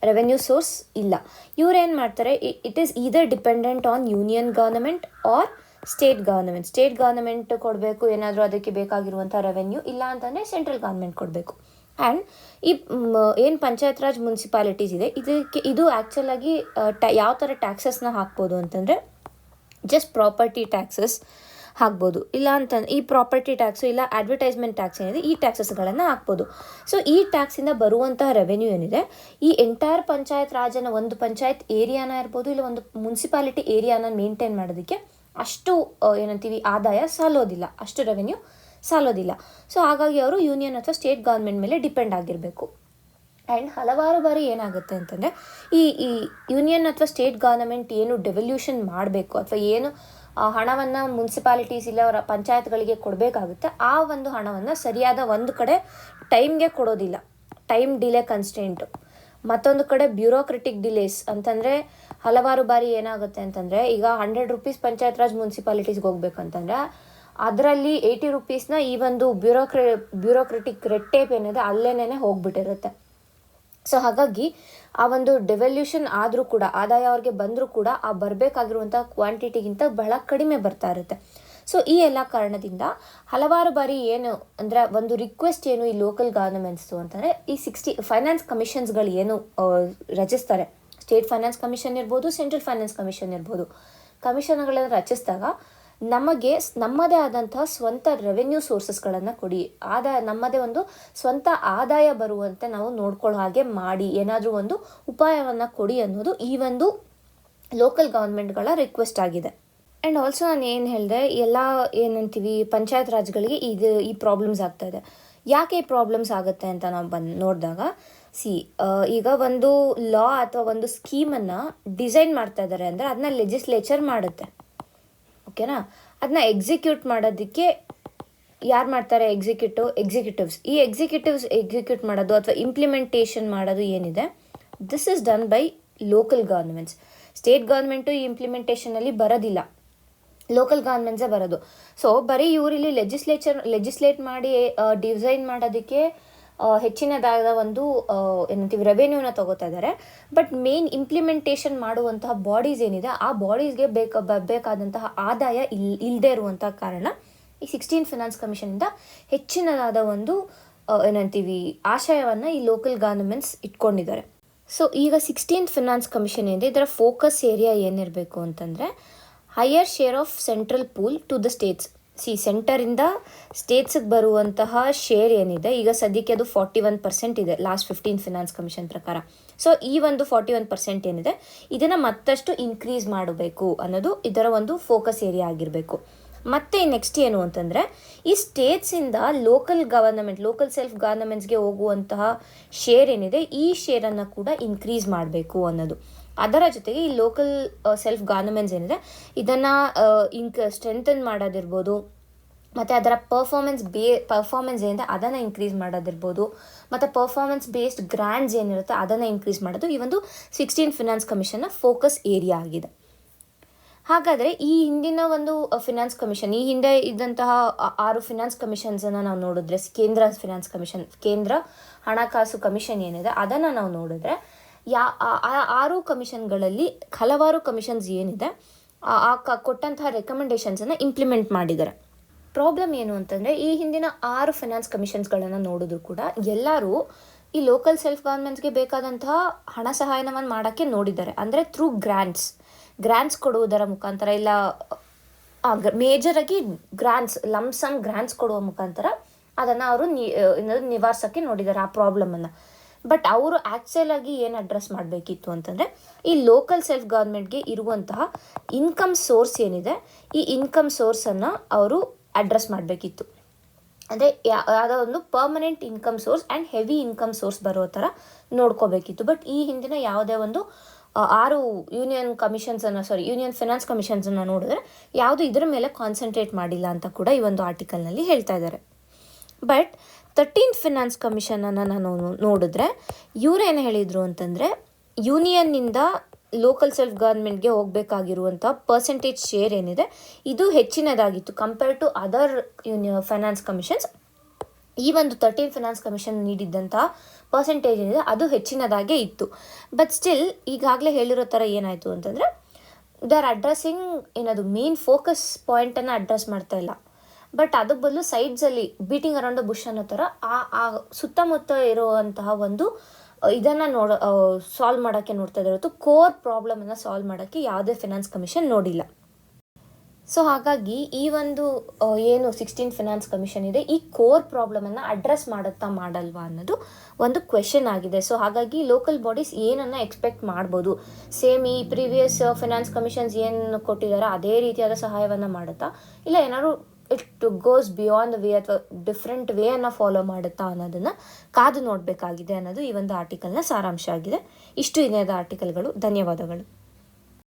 ರೆವೆನ್ಯೂ ಸೋರ್ಸ್ ಇಲ್ಲ. ಇವ್ರು ಮಾಡ್ತಾರೆ it is either dependent on union government or state government state government ಕೊಡಬೇಕು, ಏನಾದರೂ ಅದಕ್ಕೆ ಬೇಕಾಗಿರುವಂಥ ರೆವೆನ್ಯೂ ಇಲ್ಲ ಅಂತಂದರೆ ಸೆಂಟ್ರಲ್ ಗವರ್ನಮೆಂಟ್ ಕೊಡಬೇಕು. ಆ್ಯಂಡ್ ಈ ಏನು ಪಂಚಾಯತ್ ರಾಜ್ ಮುನ್ಸಿಪಾಲಿಟೀಸ್ ಇದೆ, ಇದಕ್ಕೆ, ಇದು ಆ್ಯಕ್ಚುಲಾಗಿ ಟ್ಯಾ ಯಾವ ಥರ ಟ್ಯಾಕ್ಸಸ್ನ ಹಾಕ್ಬೋದು ಅಂತಂದರೆ ಜಸ್ಟ್ ಪ್ರಾಪರ್ಟಿ ಟ್ಯಾಕ್ಸಸ್ ಹಾಕ್ಬೋದು. ಇಲ್ಲ ಅಂತ ಈ ಪ್ರಾಪರ್ಟಿ ಟ್ಯಾಕ್ಸು ಇಲ್ಲ ಅಡ್ವರ್ಟೈಸ್ಮೆಂಟ್ ಟ್ಯಾಕ್ಸ್ ಏನಿದೆ, ಈ ಟ್ಯಾಕ್ಸಸ್ಗಳನ್ನು ಹಾಕ್ಬೋದು. ಸೊ ಈ ಟ್ಯಾಕ್ಸಿಂದ ಬರುವಂತಹ ರೆವೆನ್ಯೂ ಏನಿದೆ, ಈ ಎಂಟೈರ್ ಪಂಚಾಯತ್ ರಾಜನ ಒಂದು ಪಂಚಾಯತ್ ಏರಿಯಾನ ಇರ್ಬೋದು, ಇಲ್ಲ ಒಂದು ಮುನ್ಸಿಪಾಲಿಟಿ ಏರಿಯಾನ ಮೇಂಟೈನ್ ಮಾಡೋದಕ್ಕೆ ಅಷ್ಟು ಏನಂತೀವಿ, ಆದಾಯ ಸಾಲೋದಿಲ್ಲ. ಅಷ್ಟು ರೆವೆನ್ಯೂ ಸಾಲೋದಿಲ್ಲ. ಸೊ ಹಾಗಾಗಿ ಅವರು ಯೂನಿಯನ್ ಅಥವಾ ಸ್ಟೇಟ್ ಗೌರ್ಮೆಂಟ್ ಮೇಲೆ ಡಿಪೆಂಡ್ ಆಗಿರಬೇಕು. ಆ್ಯಂಡ್ ಹಲವಾರು ಬಾರಿ ಏನಾಗುತ್ತೆ ಅಂತಂದರೆ, ಈ ಈ ಯೂನಿಯನ್ ಅಥವಾ ಸ್ಟೇಟ್ ಗವರ್ನಮೆಂಟ್ ಏನು ಡೆವಲ್ಯೂಷನ್ ಮಾಡಬೇಕು ಅಥವಾ ಏನು ಹಣವನ್ನು ಮುನ್ಸಿಪಾಲಿಟೀಸ್ ಇಲ್ಲ ಅವರ ಪಂಚಾಯತ್ಗಳಿಗೆ ಕೊಡಬೇಕಾಗುತ್ತೆ, ಆ ಒಂದು ಹಣವನ್ನು ಸರಿಯಾದ ಒಂದು ಕಡೆ ಟೈಮ್ಗೆ ಕೊಡೋದಿಲ್ಲ. ಟೈಮ್ ಡಿಲೇ ಕನ್ಸ್ಟೆಂಟು ಮತ್ತೊಂದು ಕಡೆ ಬ್ಯೂರೋಕ್ರೆಟಿಕ್ ಡಿಲೇಸ್ ಅಂತಂದರೆ ಹಲವಾರು ಬಾರಿ ಏನಾಗುತ್ತೆ ಅಂತಂದರೆ, ಈಗ ಹಂಡ್ರೆಡ್ ರುಪೀಸ್ ಪಂಚಾಯತ್ ರಾಜ್ ಮುನ್ಸಿಪಾಲಿಟೀಸ್ಗೆ ಹೋಗ್ಬೇಕಂತಂದ್ರೆ, ಅದರಲ್ಲಿ ಏಯ್ಟಿ ರುಪೀಸ್ನ ಈ ಒಂದು ಬ್ಯೂರೋಕ್ರೆ ಬ್ಯೂರೋಕ್ರೆಟಿಕ್ ರೆಡ್ ಟೇಪ್ ಏನಿದೆ ಅಲ್ಲೇನೇ ಹೋಗ್ಬಿಟ್ಟಿರುತ್ತೆ. ಸೊ ಹಾಗಾಗಿ ಆ ಒಂದು ಡೆವಲ್ಯೂಷನ್ ಆದರೂ ಕೂಡ, ಆದಾಯ ಅವ್ರಿಗೆ ಬಂದರೂ ಕೂಡ, ಆ ಬರಬೇಕಾಗಿರುವಂಥ ಕ್ವಾಂಟಿಟಿಗಿಂತ ಬಹಳ ಕಡಿಮೆ ಬರ್ತಾ ಇರುತ್ತೆ. ಸೊ ಈ ಎಲ್ಲ ಕಾರಣದಿಂದ ಹಲವಾರು ಬಾರಿ ಏನು ಅಂದರೆ, ಒಂದು ರಿಕ್ವೆಸ್ಟ್ ಏನು ಈ ಲೋಕಲ್ ಗವರ್ನಮೆಂಟ್ಸು ಅಂತಂದರೆ, ಈ ಸಿಕ್ಸ್ಟಿ ಫೈನಾನ್ಸ್ ಕಮಿಷನ್ಸ್ಗಳು ಏನು ರಚಿಸ್ತಾರೆ. ಸ್ಟೇಟ್ ಫೈನಾನ್ಸ್ ಕಮಿಷನ್ ಇರ್ಬೋದು, ಸೆಂಟ್ರಲ್ ಫೈನಾನ್ಸ್ ಕಮಿಷನ್ ಇರ್ಬೋದು. ಕಮಿಷನ್ಗಳನ್ನು ರಚಿಸಿದಾಗ ನಮಗೆ ನಮ್ಮದೇ ಆದಂತಹ ಸ್ವಂತ ರೆವೆನ್ಯೂ ಸೋರ್ಸಸ್ಗಳನ್ನು ಕೊಡಿ. ಆದಾಯ, ನಮ್ಮದೇ ಒಂದು ಸ್ವಂತ ಆದಾಯ ಬರುವಂತೆ ನಾವು ನೋಡ್ಕೊಳ್ಳೋ ಹಾಗೆ ಮಾಡಿ. ಏನಾದರೂ ಒಂದು ಉಪಾಯವನ್ನು ಕೊಡಿ ಅನ್ನೋದು ಈ ಒಂದು ಲೋಕಲ್ ಗೌರ್ಮೆಂಟ್ಗಳ ರಿಕ್ವೆಸ್ಟ್ ಆಗಿದೆ. ಆ್ಯಂಡ್ ಆಲ್ಸೋ ನಾನು ಏನು ಹೇಳಿದೆ, ಎಲ್ಲ ಏನಂತೀವಿ ಪಂಚಾಯತ್ ರಾಜ್ಗಳಿಗೆ ಇದು ಈ ಪ್ರಾಬ್ಲಮ್ಸ್ ಆಗ್ತಾ ಇದೆ. ಯಾಕೆ ಈ ಪ್ರಾಬ್ಲಮ್ಸ್ ಆಗುತ್ತೆ ಅಂತ ನಾವು ಬಂದು, ನೋಡಿದಾಗ ಸಿ ಈಗ ಒಂದು ಲಾ ಅಥವಾ ಒಂದು ಸ್ಕೀಮನ್ನು ಡಿಸೈನ್ ಮಾಡ್ತಾ ಇದ್ದಾರೆ ಅಂದರೆ ಅದನ್ನ ಲೆಜಿಸ್ಲೇಚರ್ ಮಾಡುತ್ತೆ. ಓಕೆನಾ? ಅದನ್ನ ಎಕ್ಸಿಕ್ಯೂಟ್ ಮಾಡೋದಕ್ಕೆ ಯಾರು ಮಾಡ್ತಾರೆ ಎಕ್ಸಿಕ್ಯೂಟಿವ್ ಎಕ್ಸಿಕ್ಯೂಟಿವ್ಸ್. ಈ ಎಕ್ಸಿಕ್ಯೂಟಿವ್ಸ್ ಎಕ್ಸಿಕ್ಯೂಟ್ ಮಾಡೋದು ಅಥವಾ ಇಂಪ್ಲಿಮೆಂಟೇಷನ್ ಮಾಡೋದು ಏನಿದೆ? This is done by local governments state government ಈ ಇಂಪ್ಲಿಮೆಂಟೇಷನಲ್ಲಿ ಬರೋದಿಲ್ಲ. ಲೋಕಲ್ ಗೌರ್ಮೆಂಟ್ಸೇ ಬರೋದು. ಸೊ ಬರೀ ಇವರಿಲ್ಲಿ ಲೆಜಿಸ್ಲೇಚರ್ ಲೆಜಿಸ್ಲೇಟ್ ಮಾಡಿ ಡಿಸೈನ್ ಮಾಡೋದಕ್ಕೆ ಹೆಚ್ಚಿನದಾದ ಒಂದು ಏನಂತೀವಿ ರೆವೆನ್ಯೂನ ತಗೋತಾ ಇದ್ದಾರೆ ಬಟ್ ಮೇನ್ ಇಂಪ್ಲಿಮೆಂಟೇಷನ್ ಮಾಡುವಂತಹ ಬಾಡೀಸ್ ಏನಿದೆ, ಆ ಬಾಡೀಸ್ಗೆ ಬೇಕ ಬೇಕಾದಂತಹ ಆದಾಯ ಇಲ್ ಇಲ್ಲದೆ ಇರುವಂತಹ ಕಾರಣ, ಈ ಸಿಕ್ಸ್ಟೀನ್ ಫಿನಾನ್ಸ್ ಕಮಿಷನಿಂದ ಹೆಚ್ಚಿನದಾದ ಒಂದು ಏನಂತೀವಿ, ಆಶಯವನ್ನು ಈ ಲೋಕಲ್ ಗವರ್ನಮೆಂಟ್ಸ್ ಇಟ್ಕೊಂಡಿದ್ದಾರೆ. ಸೊ ಈಗ ಸಿಕ್ಸ್ಟೀನ್ ಫಿನಾನ್ಸ್ ಕಮಿಷನ್ ಏನಿದೆ, ಇದರ ಫೋಕಸ್ ಏರಿಯಾ ಏನಿರಬೇಕು ಅಂತಂದರೆ higher share of central pool to the states C ಸೆಂಟರಿಂದ ಸ್ಟೇಟ್ಸಿಗೆ ಬರುವಂತಹ ಶೇರ್ ಏನಿದೆ, ಈಗ ಸದ್ಯಕ್ಕೆ ಅದು ಫಾರ್ಟಿ ಒನ್ ಪರ್ಸೆಂಟ್ ಇದೆ, ಲಾಸ್ಟ್ ಫಿಫ್ಟೀನ್ ಫಿನಾನ್ಸ್ ಕಮಿಷನ್ ಪ್ರಕಾರ. ಸೊ, ಈ ಒಂದು ಫಾರ್ಟಿ ಒನ್ ಪರ್ಸೆಂಟ್ ಏನಿದೆ, ಇದನ್ನು ಮತ್ತಷ್ಟು ಇನ್ಕ್ರೀಸ್ ಮಾಡಬೇಕು ಅನ್ನೋದು ಇದರ ಒಂದು ಫೋಕಸ್ ಏರಿಯಾ ಆಗಿರಬೇಕು. ಮತ್ತೆ ನೆಕ್ಸ್ಟ್ ಏನು ಅಂತಂದರೆ, ಈ ಸ್ಟೇಟ್ಸಿಂದ ಲೋಕಲ್ ಗವರ್ನಮೆಂಟ್, ಲೋಕಲ್ ಸೆಲ್ಫ್ ಗವರ್ನಮೆಂಟ್ಸ್ಗೆ ಹೋಗುವಂತಹ ಶೇರ್ ಏನಿದೆ, ಈ ಶೇರನ್ನು ಕೂಡ ಇನ್ಕ್ರೀಸ್ ಮಾಡಬೇಕು ಅನ್ನೋದು. ಅದರ ಜೊತೆಗೆ ಈ ಲೋಕಲ್ ಸೆಲ್ಫ್ ಗಾರ್ನಮೆಂಟ್ಸ್ ಏನಿದೆ, ಇದನ್ನು ಇಂಕ್ ಸ್ಟ್ರೆಂಥನ್ ಮಾಡೋದಿರ್ಬೋದು, ಮತ್ತು ಅದರ ಪರ್ಫಾರ್ಮೆನ್ಸ್ ಬೇ ಪರ್ಫಾರ್ಮೆನ್ಸ್ ಏನಿದೆ ಅದನ್ನು ಇನ್ಕ್ರೀಸ್ ಮಾಡೋದಿರ್ಬೋದು, ಮತ್ತು ಪರ್ಫಾರ್ಮೆನ್ಸ್ ಬೇಸ್ಡ್ ಗ್ರ್ಯಾಂಡ್ಸ್ ಏನಿರುತ್ತೆ ಅದನ್ನು ಇನ್ಕ್ರೀಸ್ ಮಾಡೋದು ಈ ಒಂದು ಸಿಕ್ಸ್ಟೀನ್ ಫಿನಾನ್ಸ್ ಕಮಿಷನ್ನ ಫೋಕಸ್ ಏರಿಯಾ ಆಗಿದೆ. ಹಾಗಾದರೆ ಈ ಹಿಂದಿನ ಒಂದು ಫಿನಾನ್ಸ್ ಕಮಿಷನ್ ಈ ಹಿಂದೆ ಇದ್ದಂತಹ ಆರು ಫಿನಾನ್ಸ್ ಕಮಿಷನ್ಸನ್ನು ನಾವು ನೋಡಿದ್ರೆ, ಕೇಂದ್ರ ಫಿನಾನ್ಸ್ ಕಮಿಷನ್ ಕೇಂದ್ರ ಹಣಕಾಸು ಕಮಿಷನ್ ಏನಿದೆ ಅದನ್ನು ನಾವು ನೋಡಿದ್ರೆ ಯಾ ಆರು ಕಮಿಷನ್ಗಳಲ್ಲಿ ಹಲವಾರು ಕಮಿಷನ್ಸ್ ಏನಿದೆ, ಆ- ಕ, ಕೊಟ್ಟಂತಹ ರೆಕಮೆಂಡೇಷನ್ಸನ್ನು ಇಂಪ್ಲಿಮೆಂಟ್ ಮಾಡಿದ್ದಾರೆ. ಪ್ರಾಬ್ಲಮ್ ಏನು ಅಂತಂದರೆ, ಈ ಹಿಂದಿನ ಆರು ಫೈನಾನ್ಸ್ ಕಮಿಷನ್ಸ್ಗಳನ್ನು ನೋಡಿದ್ರು ಕೂಡ ಎಲ್ಲರೂ ಈ ಲೋಕಲ್ ಸೆಲ್ಫ್ ಗೌರ್ಮೆಂಟ್ಸ್ಗೆ ಬೇಕಾದಂತಹ ಹಣ ಸಹಾಯನವನ್ನು ಮಾಡೋಕ್ಕೆ ನೋಡಿದ್ದಾರೆ. ಅಂದರೆ ಥ್ರೂ ಗ್ರ್ಯಾಂಟ್ಸ್ ಗ್ರ್ಯಾಂಟ್ಸ್ ಕೊಡುವುದರ ಮುಖಾಂತರ ಇಲ್ಲ ಮೇಜರಾಗಿ ಗ್ರ್ಯಾಂಟ್ಸ್ ಲಮ್ಸಮ್ ಗ್ರ್ಯಾಂಟ್ಸ್ ಕೊಡುವ ಮುಖಾಂತರ ಅದನ್ನು ಅವರು ನಿವಾರಿಸೋಕ್ಕೆ ನೋಡಿದ್ದಾರೆ ಆ ಪ್ರಾಬ್ಲಮನ್ನು ಬಟ್ ಅವರು ಆ್ಯಕ್ಚುಲ್ ಆಗಿ ಏನು ಅಡ್ರೆಸ್ ಮಾಡಬೇಕಿತ್ತು ಅಂತಂದರೆ, ಈ ಲೋಕಲ್ ಸೆಲ್ಫ್ ಗೌರ್ಮೆಂಟ್ಗೆ ಇರುವಂತಹ ಇನ್ಕಮ್ ಸೋರ್ಸ್ ಏನಿದೆ, ಈ ಇನ್ಕಮ್ ಸೋರ್ಸನ್ನು ಅವರು ಅಡ್ರೆಸ್ ಮಾಡಬೇಕಿತ್ತು. ಅಂದರೆ ಯಾವುದೋ ಒಂದು permanent income source and heavy income source ಬರೋ ಥರ ನೋಡ್ಕೋಬೇಕಿತ್ತು. ಬಟ್ ಈ ಹಿಂದಿನ ಯಾವುದೇ ಒಂದು ಆರು ಯೂನಿಯನ್ ಕಮಿಷನ್ಸನ್ನು ಸಾರಿ ಯೂನಿಯನ್ ಫಿನಾನ್ಸ್ ಕಮಿಷನ್ಸನ್ನು ನೋಡಿದ್ರೆ ಯಾವುದು ಇದರ ಮೇಲೆ ಕಾನ್ಸಂಟ್ರೇಟ್ ಮಾಡಿಲ್ಲ ಅಂತ ಕೂಡ ಈ ಒಂದು ಆರ್ಟಿಕಲ್ನಲ್ಲಿ ಹೇಳ್ತಾ ಇದ್ದಾರೆ. ಬಟ್ ತರ್ಟೀನ್ ಫಿನಾನ್ಸ್ ಕಮಿಷನನ್ನು ನಾನು ನೋಡಿದ್ರೆ ಇವರೇನು ಹೇಳಿದರು ಅಂತಂದರೆ ಯೂನಿಯನ್ನಿಂದ ಲೋಕಲ್ ಸೆಲ್ಫ್ ಗೌರ್ಮೆಂಟ್ಗೆ ಹೋಗಬೇಕಾಗಿರುವಂಥ ಪರ್ಸೆಂಟೇಜ್ ಶೇರ್ ಏನಿದೆ, ಇದು ಹೆಚ್ಚಿನದಾಗಿತ್ತು compare to other union finance commissions ಈ ಒಂದು ತರ್ಟೀನ್ ಫಿನಾನ್ಸ್ ಕಮಿಷನ್ ನೀಡಿದ್ದಂಥ ಪರ್ಸೆಂಟೇಜ್ ಏನಿದೆ, ಅದು ಹೆಚ್ಚಿನದಾಗೇ ಇತ್ತು. ಬಟ್ ಸ್ಟಿಲ್ ಈಗಾಗಲೇ ಹೇಳಿರೋ ಥರ ಏನಾಯಿತು ಅಂತಂದರೆ ದೇ ಆರ್ ಅಡ್ರೆಸ್ಸಿಂಗ್ ಏನದು ಮೇನ್ ಫೋಕಸ್ ಪಾಯಿಂಟನ್ನು ಅಡ್ರೆಸ್ ಮಾಡ್ತಾ ಇಲ್ಲ. ಬಟ್ ಅದಕ್ಕೆ ಬದಲು ಸೈಡ್ಸಲ್ಲಿ ಬೀಟಿಂಗ್ ಅರೌಂಡ್ ಬುಷ್ ಅನ್ನೋ ಥರ ಆ ಆ ಸುತ್ತಮುತ್ತ ಇರುವಂತಹ ಒಂದು ಇದನ್ನು ನೋಡ ಸಾಲ್ವ್ ಮಾಡೋಕ್ಕೆ ನೋಡ್ತಾ ಇದ್ದಾರೆ. ಕೋರ್ ಪ್ರಾಬ್ಲಮನ್ನು ಸಾಲ್ವ್ ಮಾಡೋಕ್ಕೆ ಯಾವುದೇ ಫಿನಾನ್ಸ್ ಕಮಿಷನ್ ನೋಡಿಲ್ಲ. ಸೊ ಹಾಗಾಗಿ ಈ ಒಂದು ಏನು ಸಿಕ್ಸ್ಟೀನ್ ಫಿನಾನ್ಸ್ ಕಮಿಷನ್ ಇದೆ, ಈ ಕೋರ್ ಪ್ರಾಬ್ಲಮನ್ನು ಅಡ್ರೆಸ್ ಮಾಡುತ್ತಾ ಮಾಡಲ್ವಾ ಅನ್ನೋದು ಒಂದು ಕ್ವೆಶನ್ ಆಗಿದೆ. ಸೊ ಹಾಗಾಗಿ ಲೋಕಲ್ ಬಾಡೀಸ್ ಏನನ್ನು ಎಕ್ಸ್ಪೆಕ್ಟ್ ಮಾಡ್ಬೋದು? ಸೇಮ್ ಈ ಪ್ರೀವಿಯಸ್ ಫಿನಾನ್ಸ್ ಕಮಿಷನ್ಸ್ ಏನು ಕೊಟ್ಟಿದ್ದಾರೆ ಅದೇ ರೀತಿಯಾದ ಸಹಾಯವನ್ನು ಮಾಡುತ್ತಾ? ಇಲ್ಲ ಏನಾದ್ರು ಇಟ್ ಗೋಸ್ ಬಿಯಾಂಡ್ ವೇ ಅಥವಾ ಡಿಫ್ರೆಂಟ್ ವೇಯನ್ನು ಫಾಲೋ ಮಾಡುತ್ತಾ ಅನ್ನೋದನ್ನು ಕಾದು ನೋಡಬೇಕಾಗಿದೆ ಅನ್ನೋದು ಈ ಒಂದು ಆರ್ಟಿಕಲ್ನ ಸಾರಾಂಶ ಆಗಿದೆ. ಇಷ್ಟು ಇನ್ನೇದ ಆರ್ಟಿಕಲ್ಗಳು ಧನ್ಯವಾದಗಳು.